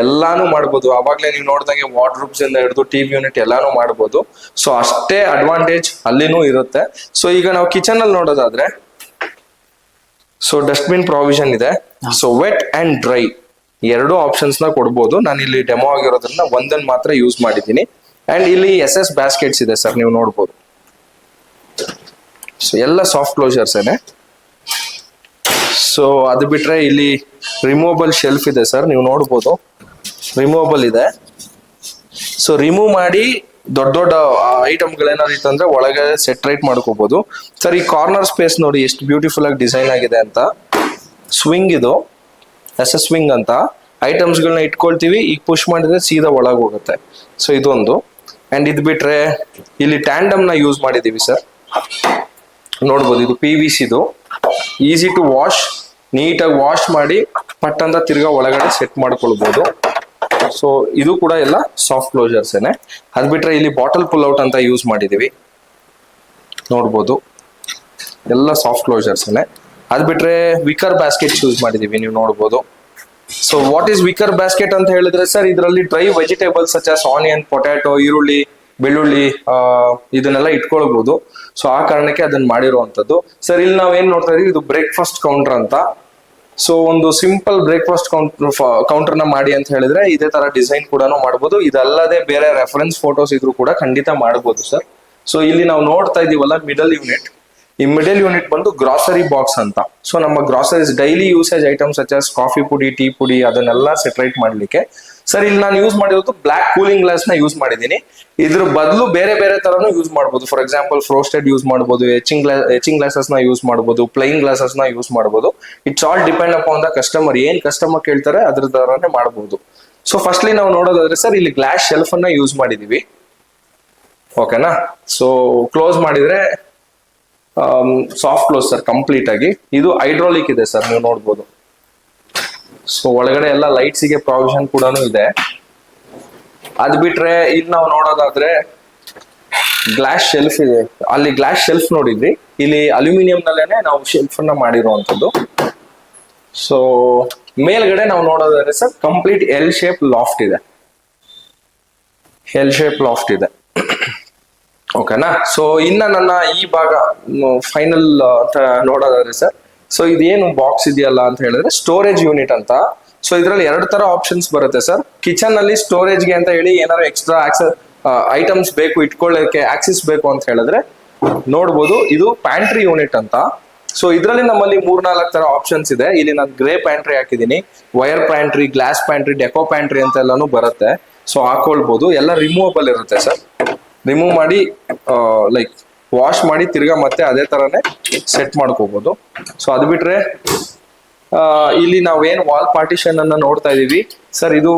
ಎಲ್ಲಾನು ಮಾಡ್ಬೋದು. ಅವಾಗ್ಲೇ ನೀವು ನೋಡ್ದಂಗೆ ವಾರ್ಡ್ರೂಬ್ಸ್ ಇಂದ ಹಿಡಿದು ಟಿವಿ ಯೂನಿಟ್ ಎಲ್ಲಾನು ಮಾಡ್ಬೋದು. ಸೊ ಅಷ್ಟೇ ಅಡ್ವಾಂಟೇಜ್ ಅಲ್ಲಿನೂ ಇರುತ್ತೆ. ಸೊ ಈಗ ನಾವು ಕಿಚನ್ ಅಲ್ಲಿ ನೋಡೋದಾದ್ರೆ ಸೊ ಡಸ್ಟ್ಬಿನ್ ಪ್ರಾವಿಷನ್ ಇದೆ. ಸೊ ವೆಟ್ ಅಂಡ್ ಡ್ರೈ ಎರಡು ಆಪ್ಷನ್ಸ್ನ ಕೊಡ್ಬೋದು. ನಾನು ಇಲ್ಲಿ ಡೆಮೋ ಆಗಿರೋದ್ರಿಂದ ಒಂದನ್ನ ಮಾತ್ರ ಯೂಸ್ ಮಾಡಿದ್ದೀನಿ. ಅಂಡ್ ಇಲ್ಲಿ ಎಸ್ ಎಸ್ ಬ್ಯಾಸ್ಕೆಟ್ಸ್ ಇದೆ ಸರ್ ನೀವು ನೋಡ್ಬೋದು. ಸೊ ಎಲ್ಲ ಸಾಫ್ಟ್ ಕ್ಲೋಸರ್ಸ್ ಏನೆ. ಸೊ ಅದು ಬಿಟ್ರೆ ಇಲ್ಲಿ ರಿಮೂವಬಲ್ ಶೆಲ್ಫ್ ಇದೆ ಸರ್ ನೀವು ನೋಡ್ಬೋದು. ರಿಮೂವಬಲ್ ಇದೆ. ಸೊ ರಿಮೂವ್ ಮಾಡಿ ದೊಡ್ಡ ದೊಡ್ಡ ಐಟಮ್ಗಳೇನಾದ್ರು ಇತ್ತಂದ್ರೆ ಒಳಗೆ ಸೆಟ್ರೇಟ್ ಮಾಡ್ಕೋಬಹುದು ಸರ್ ಈ ಕಾರ್ನರ್ ಸ್ಪೇಸ್ ನೋಡಿ ಎಷ್ಟು ಬ್ಯೂಟಿಫುಲ್ ಆಗಿ ಡಿಸೈನ್ ಆಗಿದೆ ಅಂತ. ಸ್ವಿಂಗ್ ಇದು. ಎಸ್ ಎಸ್ ಸ್ವಿಂಗ್ ಅಂತ ಐಟಮ್ಸ್ಗಳನ್ನ ಇಟ್ಕೊಳ್ತೀವಿ, ಈಗ ಪುಷ್ ಮಾಡಿದ್ರೆ ಸೀದಾ ಒಳಗೆ ಹೋಗುತ್ತೆ. ಸೊ ಇದೊಂದು. ಅಂಡ್ ಇದು ಬಿಟ್ರೆ ಇಲ್ಲಿ ಟ್ಯಾಂಡಮ್ನ ಯೂಸ್ ಮಾಡಿದೀವಿ ಸರ್ ನೋಡ್ಬೋದು, ಇದು ಪಿ ವಿ ಸಿದು ಈಸಿ ಟು ವಾಶ್ ನೀಟಾಗಿ ವಾಶ್ ಮಾಡಿ ಪಟ್ ಅಂತ ತಿರ್ಗಾ ಒಳಗಡೆ ಸೆಟ್ ಮಾಡ್ಕೊಳ್ಬೋದು. ಸೊ ಇದು ಕೂಡ ಎಲ್ಲ ಸಾಫ್ಟ್ ಕ್ಲೋಜರ್ಸ್ ಏನೆ. ಅದ್ ಬಿಟ್ರೆ ಇಲ್ಲಿ ಬಾಟಲ್ ಪುಲ್ ಔಟ್ ಅಂತ ಯೂಸ್ ಮಾಡಿದೀವಿ. ನೋಡ್ಬೋದು. ಎಲ್ಲ ಸಾಫ್ಟ್ ಕ್ಲೋಜರ್ಸ್ ಏನೆ. ಅದ್ ಬಿಟ್ರೆ ವಿಕರ್ ಬ್ಯಾಸ್ಕೆಟ್ ಯೂಸ್ ಮಾಡಿದೀವಿ, ನೀವು ನೋಡ್ಬೋದು. So what is wicker basket ಅಂತ ಹೇಳಿದ್ರೆ ಸರ್ ಇದರಲ್ಲಿ dry vegetables such as onion potato ಈರುಳ್ಳಿ ಬೆಳ್ಳುಳ್ಳಿ ಇದನ್ನೆಲ್ಲ ಇಟ್ಕೊಳ್ಬಹುದು ಸೊ ಆ ಕಾರಣಕ್ಕೆ ಅದನ್ನ ಮಾಡಿರುವಂತದ್ದು ಸರ್, ಇಲ್ಲಿ ನಾವ್ ಏನ್ ನೋಡ್ತಾ ಇದೀವಿ, ಇದು ಬ್ರೇಕ್ಫಾಸ್ಟ್ ಕೌಂಟರ್ ಅಂತ. ಸೊ ಒಂದು ಸಿಂಪಲ್ ಬ್ರೇಕ್ಫಾಸ್ಟ್ ಕೌಂಟರ್ ಕೌಂಟರ್ನ ಮಾಡಿ ಅಂತ ಹೇಳಿದ್ರೆ ಇದೇ ತರ ಡಿಸೈನ್ ಕೂಡ ಮಾಡಬಹುದು ಇದಲ್ಲದೆ ಬೇರೆ ರೆಫರೆನ್ಸ್ ಫೋಟೋಸ್ ಇದ್ರು ಕೂಡ ಖಂಡಿತ ಮಾಡಬಹುದು ಸರ್ ಸೊ ಇಲ್ಲಿ ನಾವು ನೋಡ್ತಾ ಇದೀವಲ್ಲ ಮಿಡಲ್ ಯೂನಿಟ್ ಈ ಮಿಡಲ್ ಯೂನಿಟ್ ಬಂದು ಗ್ರಾಸರಿ ಬಾಕ್ಸ್ ಅಂತ. ಸೊ ನಮ್ಮ groceries daily usage items such coffee ಪುಡಿ ಟೀ ಪುಡಿ ಅದನ್ನೆಲ್ಲ ಸೆಟ್ರೈಟ್ ಮಾಡ್ಲಿಕ್ಕೆ ಸರ್, ಇಲ್ಲಿ ನಾನು ಯೂಸ್ ಮಾಡಿರೋದು ಬ್ಲಾಕ್ ಕೂಲಿಂಗ್ ಗ್ಲಾಸ್ನ ಯೂಸ್ ಮಾಡಿದ್ದೀನಿ. ಇದ್ರ ಬದಲು ಬೇರೆ ಬೇರೆ ತರನು ಯೂಸ್ ಮಾಡಬಹುದು ಫಾರ್ ಎಕ್ಸಾಂಪಲ್ ಫ್ರೋಸ್ಟೆಡ್ ಯೂಸ್ ಮಾಡಬಹುದು ಎಚಿಂಗ್ ಗ್ಲಾಸ್ ಎಚಿಂಗ್ ಗ್ಲಾಸಸ್ನ ಯೂಸ್ ಮಾಡಬಹುದು ಪ್ಲೈನ್ ಗ್ಲಾಸಸ್ನ ಯೂಸ್ ಮಾಡಬಹುದು it's all depend upon the customer ಏನ್ ಕಸ್ಟಮರ್ ಕೇಳ್ತಾರೆ ಅದ್ರ ತರನೇ ಮಾಡಬಹುದು ಸೊ ಫಸ್ಟ್ಲಿ ನಾವು ನೋಡೋದಾದ್ರೆ ಸರ್, ಇಲ್ಲಿ ಗ್ಲಾಸ್ ಶೆಲ್ಫ್ ಅನ್ನ ಯೂಸ್ ಮಾಡಿದೀವಿ. ಓಕೆನಾ ಸೊ ಕ್ಲೋಸ್ ಮಾಡಿದ್ರೆ ಸಾಫ್ಟ್ ಕ್ಲೋಸ್ ಸರ್ ಕಂಪ್ಲೀಟ್ ಆಗಿ. ಇದು ಹೈಡ್ರಾಲಿಕ್ ಇದೆ ಸರ್, ನೀವು ನೋಡ್ಬೋದು. ಸೊ ಒಳಗಡೆ ಎಲ್ಲ ಲೈಟ್ಸ್ಗೆ ಪ್ರಾವಿಷನ್ ಕೂಡ ಇದೆ. ಅದ್ ಬಿಟ್ರೆ ಇಲ್ಲಿ ನಾವು ನೋಡೋದಾದ್ರೆ ಗ್ಲಾಸ್ ಶೆಲ್ಫ್ ಇದೆ. ಅಲ್ಲಿ ಗ್ಲಾಸ್ ಶೆಲ್ಫ್ ನೋಡಿದ್ರಿ ಇಲ್ಲಿ ಅಲ್ಯೂಮಿನಿಯಂ ನಲ್ಲೇನೆ ನಾವು ಶೆಲ್ಫ್ ಅನ್ನ ಮಾಡಿರುವಂತದ್ದು ಸೊ ಮೇಲ್ಗಡೆ ನಾವು ನೋಡೋದಾದ್ರೆ sir complete L shape loft ಇದೆ. ಎಲ್ ಶೇಪ್ ಲಾಫ್ಟ್ ಇದೆ. ಓಕೆನಾ ಸೊ ಇನ್ನ ನನ್ನ ಈ ಭಾಗ ಫೈನಲ್ ನೋಡೋದಾದ್ರೆ ಸರ್ ಸೊ ಇದೇನು ಬಾಕ್ಸ್ ಇದೆಯಲ್ಲ ಅಂತ ಹೇಳಿದ್ರೆ ಸ್ಟೋರೇಜ್ ಯೂನಿಟ್ ಅಂತ. ಸೊ ಇದರಲ್ಲಿ ಎರಡು ತರ ಆಪ್ಷನ್ಸ್ ಬರುತ್ತೆ ಸರ್ ಕಿಚನ್ ಅಲ್ಲಿ ಸ್ಟೋರೇಜ್ಗೆ ಅಂತ ಹೇಳಿ ಏನಾದ್ರು ಎಕ್ಸ್ಟ್ರಾ ಆಕ್ಸಸ್ ಐಟಮ್ಸ್ ಬೇಕು, ಇಟ್ಕೊಳ್ಳೋಕೆ ಆಕ್ಸಿಸ್ ಬೇಕು ಅಂತ ಹೇಳಿದ್ರೆ ನೋಡ್ಬೋದು. ಇದು ಪ್ಯಾಂಟ್ರಿ ಯೂನಿಟ್ ಅಂತ. ಸೊ ಇದರಲ್ಲಿ ನಮ್ಮಲ್ಲಿ ಮೂರ್ನಾಲ್ಕು ತರ ಆಪ್ಷನ್ಸ್ ಇದೆ. ಇಲ್ಲಿ ನಾನು ಗ್ರೇ ಪ್ಯಾಂಟ್ರಿ ಹಾಕಿದ್ದೀನಿ. Wire pantry glass pantry deco pantry ಅಂತ ಎಲ್ಲಾನು ಬರುತ್ತೆ. ಸೊ ಹಾಕೊಳ್ಬಹುದು ಎಲ್ಲ ರಿಮೂವಬಲ್ ಇರುತ್ತೆ ಸರ್ ರಿಮೂವ್ ಮಾಡಿ ಲೈಕ್ ವಾಶ್ ಮಾಡಿ ತಿರ್ಗಾ ಮತ್ತೆ ಅದೇ ತರನೇ ಸೆಟ್ ಮಾಡ್ಕೋಬಹುದು ಸೊ ಅದು ಬಿಟ್ರೆ ಇಲ್ಲಿ ನಾವು ಏನ್ ವಾಲ್ ಪಾರ್ಟಿಷನ್ ಅನ್ನ ನೋಡ್ತಾ ಇದೀವಿ. ಸರ್ ಇದು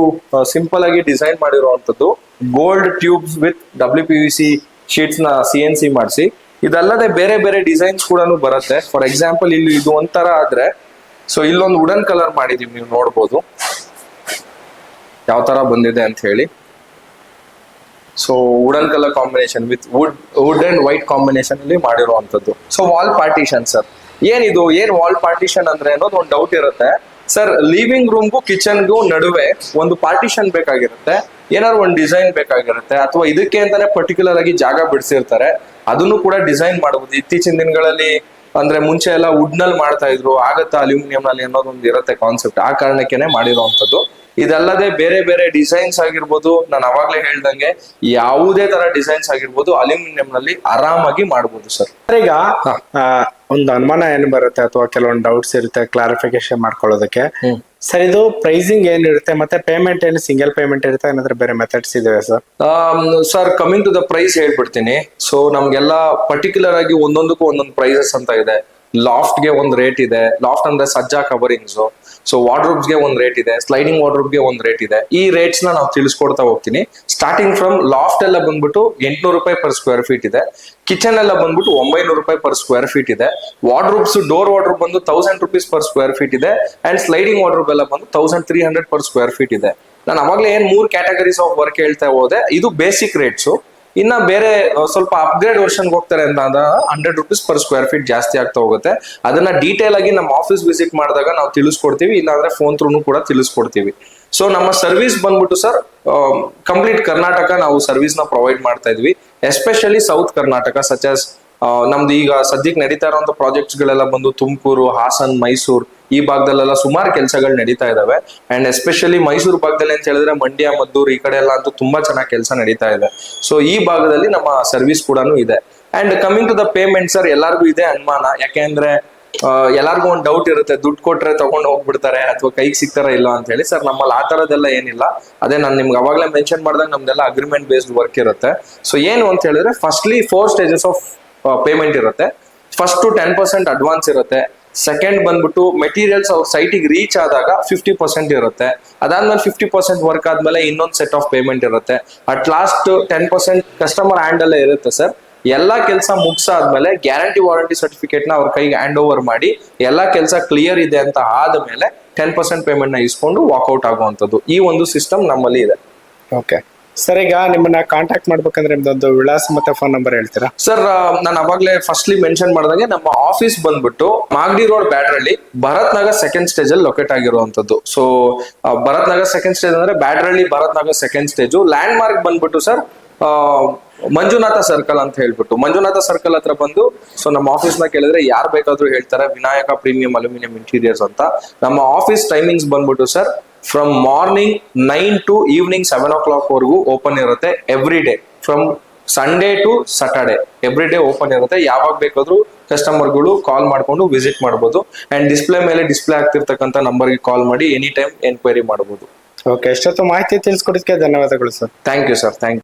ಸಿಂಪಲ್ ಆಗಿ ಡಿಸೈನ್ ಮಾಡಿರುವಂತದ್ದು gold tubes with W P V C ಶೀಟ್ಸ್ನ C N C ಮಾಡಿಸಿ. ಇದಲ್ಲದೆ ಬೇರೆ ಬೇರೆ ಡಿಸೈನ್ಸ್ ಕೂಡ ಬರುತ್ತೆ. ಫಾರ್ ಎಕ್ಸಾಂಪಲ್ ಇಲ್ಲಿ ಇದು ಒಂಥರ ಆದ್ರೆ ಸೊ ಇಲ್ಲೊಂದು ವುಡನ್ ಕಲರ್ ಮಾಡಿದೀವಿ, ನೀವು ನೋಡ್ಬೋದು. ಯಾವ ತರ ಬಂದಿದೆ ಅಂತ ಹೇಳಿ. So wooden colour combination with wood wood and white combination ಅಲ್ಲಿ ಮಾಡಿರುವಂತದ್ದು ಸೊ ವಾಲ್ ಪಾರ್ಟಿಷನ್ ಸರ್ ಏನಿದು ಏನ್ ವಾಲ್ ಪಾರ್ಟಿಷನ್ ಅಂದ್ರೆ ಅನ್ನೋದು ಒಂದು ಡೌಟ್ ಇರುತ್ತೆ. ಸರ್ ಲಿವಿಂಗ್ ರೂಮ್ಗೂ ಕಿಚನ್ಗೂ ನಡುವೆ ಒಂದು ಪಾರ್ಟಿಷನ್ ಬೇಕಾಗಿರುತ್ತೆ. ಏನಾದ್ರು ಒಂದು ಡಿಸೈನ್ ಬೇಕಾಗಿರುತ್ತೆ. ಅಥವಾ ಇದಕ್ಕೆ ಅಂತಾನೆ ಪರ್ಟಿಕ್ಯುಲರ್ ಆಗಿ ಜಾಗ ಬಿಡಿಸಿರ್ತಾರೆ. ಅದನ್ನು ಕೂಡ ಡಿಸೈನ್ ಮಾಡಬಹುದು ಇತ್ತೀಚಿನ ದಿನಗಳಲ್ಲಿ ಅಂದ್ರೆ ಮುಂಚೆ ಎಲ್ಲ ವುಡ್ನಲ್ಲಿ ಮಾಡ್ತಾ ಇದ್ರು ಆಗತ್ತಾ ಅಲ್ಯೂಮಿನಿಯಂ ನಲ್ಲಿ ಅನ್ನೋದೊಂದು ಇರುತ್ತೆ ಕಾನ್ಸೆಪ್ಟ್ ಆ ಕಾರಣಕ್ಕೆನೆ ಮಾಡಿರುವಂತದ್ದು ಇದಲ್ಲದೆ ಬೇರೆ ಬೇರೆ ಡಿಸೈನ್ಸ್ ಆಗಿರ್ಬೋದು ನಾನು ಅವಾಗ್ಲೇ ಹೇಳ್ದಂಗೆ ಯಾವುದೇ ತರ ಡಿಸೈನ್ಸ್ ಆಗಿರ್ಬೋದು ಅಲ್ಯೂಮಿನಿಯಂ ನಲ್ಲಿ ಆರಾಮಾಗಿ ಮಾಡ್ಬೋದು ಸರ್. ಸರ್, ಈಗ ಒಂದು ಅನುಮಾನ ಏನ್ ಬರುತ್ತೆ ಅಥವಾ ಕೆಲವೊಂದು ಡೌಟ್ಸ್ ಇರುತ್ತೆ ಕ್ಲಾರಿಫಿಕೇಶನ್ ಮಾಡ್ಕೊಳ್ಳೋದಕ್ಕೆ? ಸರ್ ಇದು ಪ್ರೈಸಿಂಗ್ ಏನಿರುತ್ತೆ ಮತ್ತೆ ಪೇಮೆಂಟ್ ಏನು ಸಿಂಗಲ್ ಪೇಮೆಂಟ್ ಇರುತ್ತೆ? ಏನಾದ್ರೆ ಬೇರೆ ಮೆಥಡ್ಸ್ ಇದಾವೆ sir? Sir coming to the price ಹೇಳ್ಬಿಡ್ತೀನಿ. ಸೊ ನಮ್ಗೆಲ್ಲ ಪರ್ಟಿಕ್ಯುಲರ್ ಆಗಿ ಒಂದೊಂದಕ್ಕೂ ಒಂದೊಂದು ಪ್ರೈಸಸ್ ಅಂತ ಇದೆ. ಲಾಫ್ಟ್ಗೆ ಒಂದು ರೇಟ್ ಇದೆ. ಲಾಫ್ಟ್ ಅಂದ್ರೆ ಸಜ್ಜಾ ಕವರಿಂಗ್ಸ್ ಸೊ ವಾರ್ಡ್ರೋಬ್ಸ್ಗೆ ಒಂದು ರೇಟ್ ಇದೆ ಸ್ಲೈಡಿಂಗ್ ವಾರ್ಡ್ರೋಬ್ಗೆ ಒಂದು ರೇಟ್ ಇದೆ. ಈ ರೇಟ್ಸ್ ನಾವು ತಿಳಿಸ್ಕೊಡ್ತಾ ಹೋಗ್ತೀನಿ. ಸ್ಟಾರ್ಟಿಂಗ್ ಫ್ರಮ್ ಲಾಫ್ಟ್ ಎಲ್ಲ ಬಂದ್ಬಿಟ್ಟು ಎಂಟ್ನೂರು ರೂಪಾಯಿ ಪರ್ ಸ್ಕ್ವೇರ್ ಫೀಟ್ ಇದೆ. ಕಿಚನ್ ಎಲ್ಲ ಬಂದ್ಬಿಟ್ಟು ಒಂಬೈನೂರು ರೂಪಾಯಿ ಪರ್ ಸ್ಕ್ವೇರ್ ಫೀಟ್ ಇದೆ. ವಾರ್ಡ್ರೂಬ್ಸ್ ಡೋರ್ ವಾರ್ಡ್ರೂಬ್ ಬಂದು thousand rupees per square feet ಇದೆ. ಅಂಡ್ ಸ್ಲೈಡಿಂಗ್ ವಾರ್ಡ್ರೂಬ್ ಎಲ್ಲ ಬಂದು thousand three hundred per square feet ಇದೆ. ನಾನು ಅವಾಗಲೇ ಏನು ಮೂರು ಕ್ಯಾಟಗರೀಸ್ ಆಫ್ ವರ್ಕ್ ಹೇಳ್ತಾ ಹೋದೆ, ಇದು ಬೇಸಿಕ್ ರೇಟ್ಸ್ ಇನ್ನ ಬೇರೆ ಸ್ವಲ್ಪ ಅಪ್ಗ್ರೇಡ್ ವರ್ಷನ್ ಹೋಗ್ತಾರೆ ಅಂತ ಅಂದ್ರೆ hundred rupees per square feet ಜಾಸ್ತಿ ಆಗ್ತಾ ಹೋಗುತ್ತೆ. ಅದನ್ನ ಡೀಟೇಲ್ ಆಗಿ ನಮ್ಮ ಆಫೀಸ್ ವಿಸಿಟ್ ಮಾಡಿದಾಗ ನಾವು ತಿಳಿಸ್ಕೊಡ್ತೀವಿ, ಇಲ್ಲಾಂದ್ರೆ ಫೋನ್ ಥ್ರೂನು ಕೂಡ ತಿಳಿಸ್ಕೊಡ್ತೀವಿ. ಸೊ ನಮ್ಮ ಸರ್ವಿಸ್ ಬಂದ್ಬಿಟ್ಟು ಸರ್ ಕಂಪ್ಲೀಟ್ ಕರ್ನಾಟಕ ನಾವು ಸರ್ವಿಸ್ನ ಪ್ರೊವೈಡ್ ಮಾಡ್ತಾ ಇದ್ವಿ. Especially south Karnataka such as ನಮ್ದು ಈಗ ಸದ್ಯಕ್ಕೆ ನಡೀತಾ ಇರುವಂತ ಪ್ರಾಜೆಕ್ಟ್ಸ್ ಗಳೆಲ್ಲ ಬಂದು ತುಮಕೂರು, ಹಾಸನ್, ಮೈಸೂರು ಈ ಭಾಗದಲ್ಲೆಲ್ಲ ಸುಮಾರು ಕೆಲಸಗಳು ನಡೀತಾ ಇದಾವೆ. ಅಂಡ್ ಎಸ್ಪೆಷಲಿ ಮೈಸೂರು ಭಾಗದಲ್ಲಿ ಅಂತ ಹೇಳಿದ್ರೆ ಮಂಡ್ಯ, ಮದ್ದೂರು ಈ ಕಡೆ ಎಲ್ಲ ಅಂತೂ ತುಂಬಾ ಚೆನ್ನಾಗಿ ಕೆಲಸ ನಡೀತಾ ಇದೆ. ಸೊ ಈ ಭಾಗದಲ್ಲಿ ನಮ್ಮ ಸರ್ವಿಸ್ ಕೂಡ ಇದೆ. And coming to the payment sir ಎಲ್ಲರಿಗೂ ಇದೆ ಅನುಮಾನ. ಯಾಕೆಂದ್ರೆ ಎಲ್ಲರಿಗೂ ಒಂದು ಡೌಟ್ ಇರುತ್ತೆ. ದುಡ್ಡು ಕೊಟ್ರೆ ತಗೊಂಡು ಹೋಗ್ಬಿಡ್ತಾರೆ ಅಥವಾ ಕೈಗೆ ಸಿಗ್ತಾರ ಇಲ್ಲ ಅಂತ ಹೇಳಿ. ಸರ್ ನಮ್ಮಲ್ಲಿ ಆ ತರದೆಲ್ಲ ಏನಿಲ್ಲ. ಅದೇ ನಾನು ನಿಮ್ಗೆ ಅವಾಗಲೇ ಮೆನ್ಷನ್ ಮಾಡಿದಾಗ ನಮ್ದೆಲ್ಲ ಅಗ್ರಿಮೆಂಟ್ ಬೇಸ್ಡ್ ವರ್ಕ್ ಇರುತ್ತೆ. ಸೊ ಏನು ಅಂತ ಹೇಳಿದ್ರೆ firstly four stages of payment ಇರುತ್ತೆ. ಫಸ್ಟ್ ಟೆನ್ ಪರ್ಸೆಂಟ್ ಅಡ್ವಾನ್ಸ್ ಇರುತ್ತೆ. ಸೆಕೆಂಡ್ ಬಂದ್ಬಿಟ್ಟು ಮೆಟೀರಿಯಲ್ಸ್ ಅವ್ರ ಸೈಟಿಗೆ ರೀಚ್ ಆದಾಗ ಫಿಫ್ಟಿ ಪರ್ಸೆಂಟ್ ಇರುತ್ತೆ. ಅದಾದ್ಮೇಲೆ ಫಿಫ್ಟಿ ಪರ್ಸೆಂಟ್ ವರ್ಕ್ ಆದ್ಮೇಲೆ ಇನ್ನೊಂದು ಸೆಟ್ ಆಫ್ ಪೇಮೆಂಟ್ ಇರುತ್ತೆ. At last ten percent customer hand ಅಲ್ಲೇ ಇರುತ್ತೆ ಸರ್ ಎಲ್ಲಾ ಕೆಲಸ ಮುಗಿಸಾದ್ಮೇಲೆ ಗ್ಯಾರಂಟಿ ವಾರಂಟಿ ಸರ್ಟಿಫಿಕೇಟ್ನ ಅವ್ರ ಕೈಗೆ ಹ್ಯಾಂಡ್ ಓವರ್ ಮಾಡಿ ಎಲ್ಲಾ ಕೆಲಸ ಕ್ಲಿಯರ್ ಇದೆ ಅಂತ ಆದ್ಮೇಲೆ ಟೆನ್ ಪರ್ಸೆಂಟ್ ಪೇಮೆಂಟ್ನ ಇಸ್ಕೊಂಡು ವಾಕ್ಔಟ್ ಆಗುವಂತದ್ದು ಈ ಒಂದು ಸಿಸ್ಟಮ್ ನಮ್ಮಲ್ಲಿ ಇದೆ. ಓಕೆ ಸರ್ ಈಗ ನಿಮ್ಮನ್ನ ಕಾಂಟ್ಯಾಕ್ಟ್ ಮಾಡ್ಬೇಕಂದ್ರೆ ನಿಮ್ದೊಂದು ವಿಳಾಸ ಮತ್ತೆ ಫೋನ್ ನಂಬರ್ ಹೇಳ್ತೀರಾ? ಸರ್ ನಾನು ಅವಾಗಲೇ ಫಸ್ಟ್ಲಿ ಮೆನ್ಷನ್ ಮಾಡ್ದಂಗೆ ನಮ್ಮ ಆಫೀಸ್ ಬಂದ್ಬಿಟ್ಟು Magadi road Byadarahalli Bharat Nagar second stage ಅಲ್ಲಿ ಲೊಕೇಟ್ ಆಗಿರುವಂತದ್ದು so Bharat Nagar second stage ಅಂದ್ರೆ Byadarahalli Bharat Nagar second stage landmark ಬಂದ್ಬಿಟ್ಟು ಸರ್ ಮಂಜುನಾಥ ಸರ್ಕಲ್ ಅಂತ ಹೇಳ್ಬಿಟ್ಟು. ಮಂಜುನಾಥ ಸರ್ಕಲ್ ಹತ್ರ ಬಂದು ಸೊ ನಮ್ಮ ಆಫೀಸ್ನ ಕೇಳಿದ್ರೆ ಯಾರು ಬೇಕಾದ್ರೂ ಹೇಳ್ತಾರೆ, ವಿನಾಯಕ ಪ್ರೀಮಿಯಂ ಅಲ್ಯೂಮಿನಿಯಂ ಇಂಟೀರಿಯರ್ಸ್ ಅಂತ. ನಮ್ಮ ಆಫೀಸ್ ಟೈಮಿಂಗ್ಸ್ ಬಂದ್ಬಿಟ್ಟು sir from morning nine to evening seven o'clock ವರೆಗೂ ಓಪನ್ ಇರುತ್ತೆ every day from Sunday to Saturday every day open ಇರುತ್ತೆ. ಯಾವಾಗ ಬೇಕಾದ್ರೂ ಕಸ್ಟಮರ್ಗಳು ಕಾಲ್ ಮಾಡಿಕೊಂಡು ವಿಸಿಟ್ ಮಾಡ್ಬೋದು. ಅಂಡ್ ಡಿಸ್ಪ್ಲೇ ಮೇಲೆ ಡಿಸ್ಪ್ಲೇ ಆಗ್ತಿರ್ತಕ್ಕಂಥ ನಂಬರ್ಗೆ ಕಾಲ್ ಮಾಡಿ ಎನಿ ಟೈಮ್ ಎನ್ಕ್ವೈರಿ ಮಾಡ್ಬೋದು. ಓಕೆ ಎಷ್ಟೊತ್ತು ಮಾಹಿತಿ ತಿಳಿಸ್ಕೊಡೋದಕ್ಕೆ ಧನ್ಯವಾದಗಳು sir thank you sir thank